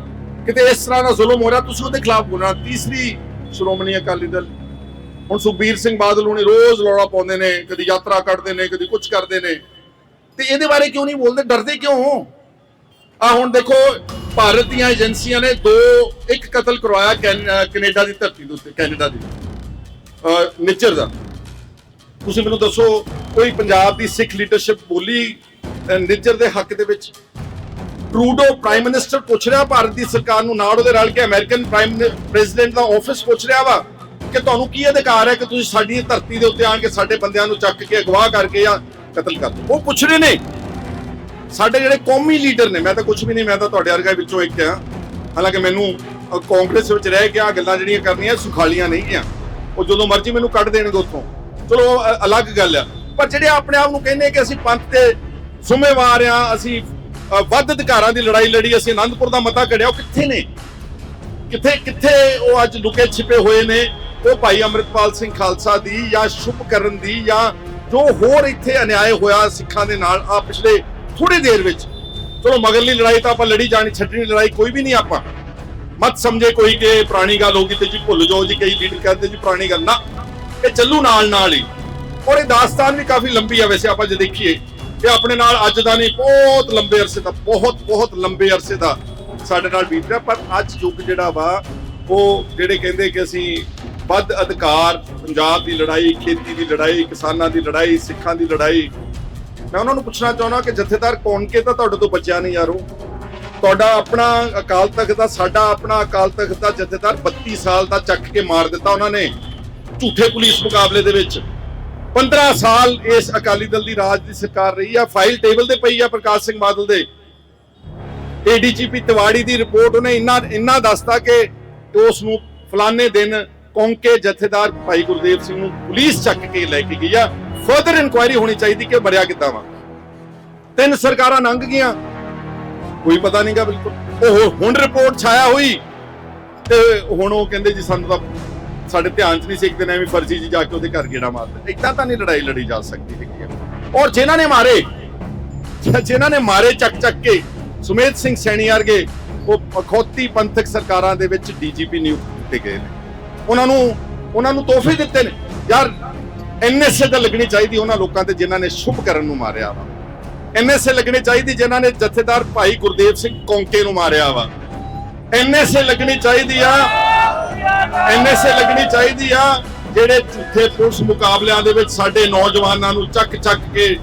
ਕਿਤੇ ਇਸ ਤਰ੍ਹਾਂ ਦਾ ਜ਼ੁਲਮ ਹੋ ਰਿਹਾ, ਤੁਸੀਂ ਉਹਦੇ ਖਿਲਾਫ ਬੋਲਣਾ। ਤੀਸਰੀ ਸ਼੍ਰੋਮਣੀ ਅਕਾਲੀ ਦਲ, ਹੁਣ ਸੁਖਬੀਰ ਸਿੰਘ ਬਾਦਲ ਹੁਣੇ ਰੋਜ਼ ਲੋੜਾ ਪਾਉਂਦੇ ਨੇ, ਕਦੀ ਯਾਤਰਾ ਕੱਢਦੇ ਨੇ, ਕਦੀ ਕੁਝ ਕਰਦੇ ਨੇ। ਤੇ ਇਹਦੇ ਬਾਰੇ ਕਿਉਂ ਨਹੀਂ ਬੋਲਦੇ? ਡਰਦੇ ਕਿਉਂ? ਹੋ ਆ ਹੁਣ ਦੇਖੋ, ਭਾਰਤ ਦੀਆਂ ਏਜੰਸੀਆਂ ਨੇ ਦੋ, ਇੱਕ ਕਤਲ ਕਰਵਾਇਆ ਕੈਨ- ਕੈਨੇਡਾ ਦੀ ਧਰਤੀ ਦੇ ਉੱਤੇ, ਕੈਨੇਡਾ ਦੀ। ਨਿੱਚਰ ਦਾ। ਤੁਸੀਂ ਮੈਨੂੰ ਦੱਸੋ, ਕੋਈ ਪੰਜਾਬ ਦੀ ਸਿੱਖ ਲੀਡਰਸ਼ਿਪ ਬੋਲੀ ਨਿੱਜਰ ਦੇ ਹੱਕ ਦੇ ਵਿੱਚ ਟਰੂਡੋ ਪ੍ਰਾਈਮ ਮਿਨਿਸਟਰ ਪੁੱਛ ਰਿਹਾ, ਭਾਰਤ ਦੀ ਸਰਕਾਰ ਨੂੰ ਨਾਲ ਉਹਦੇ ਰਲ ਕੇ ਅਮਰੀਕਨ ਪ੍ਰਾਈਮ ਪ੍ਰੈਜ਼ੀਡੈਂਟ ਦਾ ਆਫਿਸ ਪੁੱਛ ਰਿਹਾ ਵਾ ਕਿ ਤੁਹਾਨੂੰ ਕੀ ਅਧਿਕਾਰ ਹੈ ਕਿ ਤੁਸੀਂ ਸਾਡੀ ਧਰਤੀ ਦੇ ਉੱਤੇ ਆਣ ਕੇ ਸਾਡੇ ਬੰਦਿਆਂ ਨੂੰ ਚੱਕ ਕੇ, ਅਗਵਾ ਕਰਕੇ ਜਾਂ ਕਤਲ ਕਰ ਦਿਓ? ਉਹ ਪੁੱਛ ਰਹੇ ਨੇ। ਸਾਡੇ ਜਿਹੜੇ ਕੌਮੀ ਲੀਡਰ ਨੇ, ਮੈਂ ਤਾਂ ਕੁਝ ਵੀ ਨਹੀਂ, ਮੈਂ ਤਾਂ ਤੁਹਾਡੇ ਵਰਗਾ ਵਿੱਚੋਂ ਇੱਕ ਆ ਹਾਲਾਂਕਿ ਮੈਨੂੰ ਕਾਂਗਰਸ ਵਿੱਚ ਰਹਿ ਕੇ ਆ ਗੱਲਾਂ ਜਿਹੜੀਆਂ ਕਰਨੀਆਂ ਸੁਖਾਲੀਆਂ ਨਹੀਂ ਗਿਆ ਉਹ ਜਦੋਂ ਮਰਜ਼ੀ ਮੈਨੂੰ ਕੱਢ ਦੇਣਗੇ ਉੱਥੋਂ। ਚਲੋ ਅਲੱਗ ਗੱਲ ਆ। ਪਰ ਜਿਹੜੇ ਆਪਣੇ ਆਪ ਨੂੰ ਕਹਿੰਦੇ ਕਿ ਅਸੀਂ ਪੰਥ ਤੇ ਜ਼ਿੰਮੇਵਾਰ ਆ ਅਸੀਂ ਵੱਧ ਅਧਿਕਾਰਾਂ ਦੀ ਲੜਾਈ ਲੜੀ, ਅਸੀਂ ਆਨੰਦਪੁਰ ਦਾ ਮਤਾ ਕਢਿਆ ਉਹ ਕਿੱਥੇ ਨੇ? ਕਿੱਥੇ ਕਿੱਥੇ ਉਹ ਅੱਜ ਲੁਕੇ ਛਿਪੇ ਹੋਏ ਨੇ? ਉਹ ਭਾਈ ਅੰਮ੍ਰਿਤਪਾਲ ਸਿੰਘ ਖਾਲਸਾ ਦੀ ਜਾਂ ਸ਼ੁਭ ਕਰਨ ਦੀ ਜਾਂ ਜੋ ਹੋਰ ਇੱਥੇ ਅਨਿਆਏ ਹੋਇਆ ਸਿੱਖਾਂ ਦੇ ਨਾਲ ਆ ਪਿਛਲੇ ਥੋੜੀ ਦੇਰ ਵਿੱਚ। ਚਲੋ, ਮਗਰਲੀ ਲੜਾਈ ਤਾਂ ਆਪਾਂ ਲੜੀ ਜਾਣੀ, ਛੱਡਣੀ ਲੜਾਈ ਕੋਈ ਵੀ ਨਹੀਂ ਆਪਾਂ। ਮਤ ਸਮਝੇ ਕੋਈ ਕਿ ਪੁਰਾਣੀ ਗੱਲ ਹੋ ਗਈ ਤੇ ਜੀ ਭੁੱਲ ਜਾਓ, ਜੀ ਕਈ ਲੀਡਰ ਕਹਿੰਦੇ ਜੀ ਪੁਰਾਣੀ ਗੱਲ ਨਾ। ਇਹ ਚੱਲੂ ਨਾਲ ਨਾਲ ਹੀ। ਔਰ ਇਹ ਦਾਸਤਾਨ ਵੀ ਕਾਫੀ ਲੰਬੀ ਆ, ਵੈਸੇ ਆਪਾਂ ਜੇ ਦੇਖੀਏ। ਇਹ ਆਪਣੇ ਨਾਲ ਅੱਜ ਦਾ ਨਹੀਂ, ਬਹੁਤ ਲੰਬੇ ਅਰਸੇ ਦਾ, ਬਹੁਤ ਬਹੁਤ ਲੰਬੇ ਅਰਸੇ ਦਾ ਸਾਡੇ ਨਾਲ ਬੀਤ ਰਿਹਾ। ਪਰ ਅੱਜ ਯੁੱਗ ਜਿਹੜਾ ਵਾ, ਉਹ ਜਿਹੜੇ ਕਹਿੰਦੇ ਕਿ ਅਸੀਂ ਵੱਧ ਅਧਿਕਾਰ, ਪੰਜਾਬ ਦੀ ਲੜਾਈ, ਖੇਤੀ ਦੀ ਲੜਾਈ, ਕਿਸਾਨਾਂ ਦੀ ਲੜਾਈ, ਸਿੱਖਾਂ ਦੀ ਲੜਾਈ, ਮੈਂ ਉਹਨਾਂ ਨੂੰ ਪੁੱਛਣਾ ਚਾਹੁੰਦਾ ਕਿ ਜਥੇਦਾਰ ਕੌਣ ਕੇ ਤਾਂ ਤੁਹਾਡੇ ਤੋਂ ਬਚਿਆ ਨਹੀਂ ਯਾਰੋ? ਤੁਹਾਡਾ ਆਪਣਾ ਅਕਾਲ ਤਖਤ ਦਾ, ਸਾਡਾ ਆਪਣਾ ਅਕਾਲ ਤਖਤ ਦਾ ਜਥੇਦਾਰ 32 ਸਾਲ ਦਾ ਚੱਕ ਕੇ ਮਾਰ ਦਿੱਤਾ ਉਹਨਾਂ ਨੇ ਝੂਠੇ ਪੁਲਿਸ ਮੁਕਾਬਲੇ ਦੇ ਵਿੱਚ। 15 ਸਾਲ ਇਸ ਅਕਾਲੀ ਦਲ ਦੀ ਰਾਜ ਦੀ ਸਰਕਾਰ ਰਹੀ ਆ ਫਾਈਲ ਟੇਬਲ ਤੇ ਪਈ ਆ ਪ੍ਰਕਾਸ਼ ਸਿੰਘ ਬਾਦਲ ਦੇ। ਏਡੀਜੀਪੀ ਤਿਵਾੜੀ ਦੀ ਰਿਪੋਰਟ ਉਹਨੇ ਇੰਨਾ ਇੰਨਾ ਦੱਸਤਾ ਕਿ ਉਸ ਨੂੰ ਫਲਾਣੇ ਦਿਨ ਕੌਂਕੇ ਜਥੇਦਾਰ ਭਾਈ ਗੁਰਦੇਵ ਸਿੰਘ ਨੂੰ ਪੁਲਿਸ ਚੱਕ ਕੇ ਲੈ ਕੇ ਗਈ ਆ। ਫਰਦਰ ਇਨਕੁਆਇਰੀ ਹੋਣੀ ਚਾਹੀਦੀ ਕਿ ਮਰਿਆ ਕਿੱਦਾਂ ਵਾ। ਤਿੰਨ ਸਰਕਾਰਾਂ ਲੰਘ ਗਈਆਂ। ਕੋਈ ਪਤਾ ਨਹੀਂਗਾ ਬਿਲਕੁਲ। ਉਹ ਹੁਣ ਰਿਪੋਰਟ ਛਾਇਆ ਹੋਈ ਤੇ ਹੁਣ ਉਹ ਕਹਿੰਦੇ ਜੀ ਸਾਨੂੰ ਤਾਂ ਸਾਡੇ ਧਿਆਨ 'ਚ ਨਹੀਂ ਸੀ ਇੱਕ ਦਿਨ ਐਵੇਂ ਫਰਜ਼ੀ ਜੀ ਜਾ ਕੇ ਉਹਦੇ ਘਰ ਗੇੜਾ ਮਾਰਦੇ। ਇਦਾਂ ਤਾਂ ਨਹੀਂ ਲੜਾਈ ਲੜੀ ਜਾ ਸਕਦੀ ਹੈਗੀ ਆ। ਔਰ ਜਿਨ੍ਹਾਂ ਨੇ ਮਾਰੇ ਜਿਨ੍ਹਾਂ ਨੇ ਮਾਰੇ ਚੱਕ ਚੱਕ ਕੇ, ਸੁਮੇਧ ਸਿੰਘ ਸੈਣੀ ਵਰਗੇ, ਉਹ ਅਖੌਤੀ ਪੰਥਕ ਸਰਕਾਰਾਂ ਦੇ ਵਿੱਚ ਡੀਜੀਪੀ ਨਿਯੁਕਤ ਕੀਤੇ ਗਏ ਨੇ। ਉਹਨਾਂ ਨੂੰ ਉਹਨਾਂ ਨੂੰ ਤੋਹਫੇ ਦਿੱਤੇ ਨੇ। ਯਾਰ ਐਨਐਸਏ ਤਾਂ ਲੱਗਣੀ ਚਾਹੀਦੀ ਉਹਨਾਂ ਲੋਕਾਂ ਤੇ ਜਿਨ੍ਹਾਂ ਨੇ ਸ਼ੁਭ ਕਰਨ ਨੂੰ ਮਾਰਿਆ ਵਾ। ਐਨਐਸਏ ਲੱਗਣੀ ਚਾਹੀਦੀ ਜਿਨ੍ਹਾਂ ਨੇ ਜਥੇਦਾਰ ਭਾਈ ਗੁਰਦੇਵ ਸਿੰਘ ਕੌਂਕੇ ਨੂੰ ਮਾਰਿਆ ਵਾ। ਐਨਐਸਏ ਲੱਗਣੀ ਚਾਹੀਦੀ ਆ ਐਨਐਸਏ ਲੱਗਣੀ ਚਾਹੀਦੀ ਆ, ਜਿਹੜੇ ਝੂਠੇ ਪੁਲਿਸ ਮੁਕਾਬਲਿਆਂ ਦੇ ਵਿੱਚ ਸਾਡੇ ਨੌਜਵਾਨਾਂ ਨੂੰ ਚੱਕ ਚੱਕ ਕੇ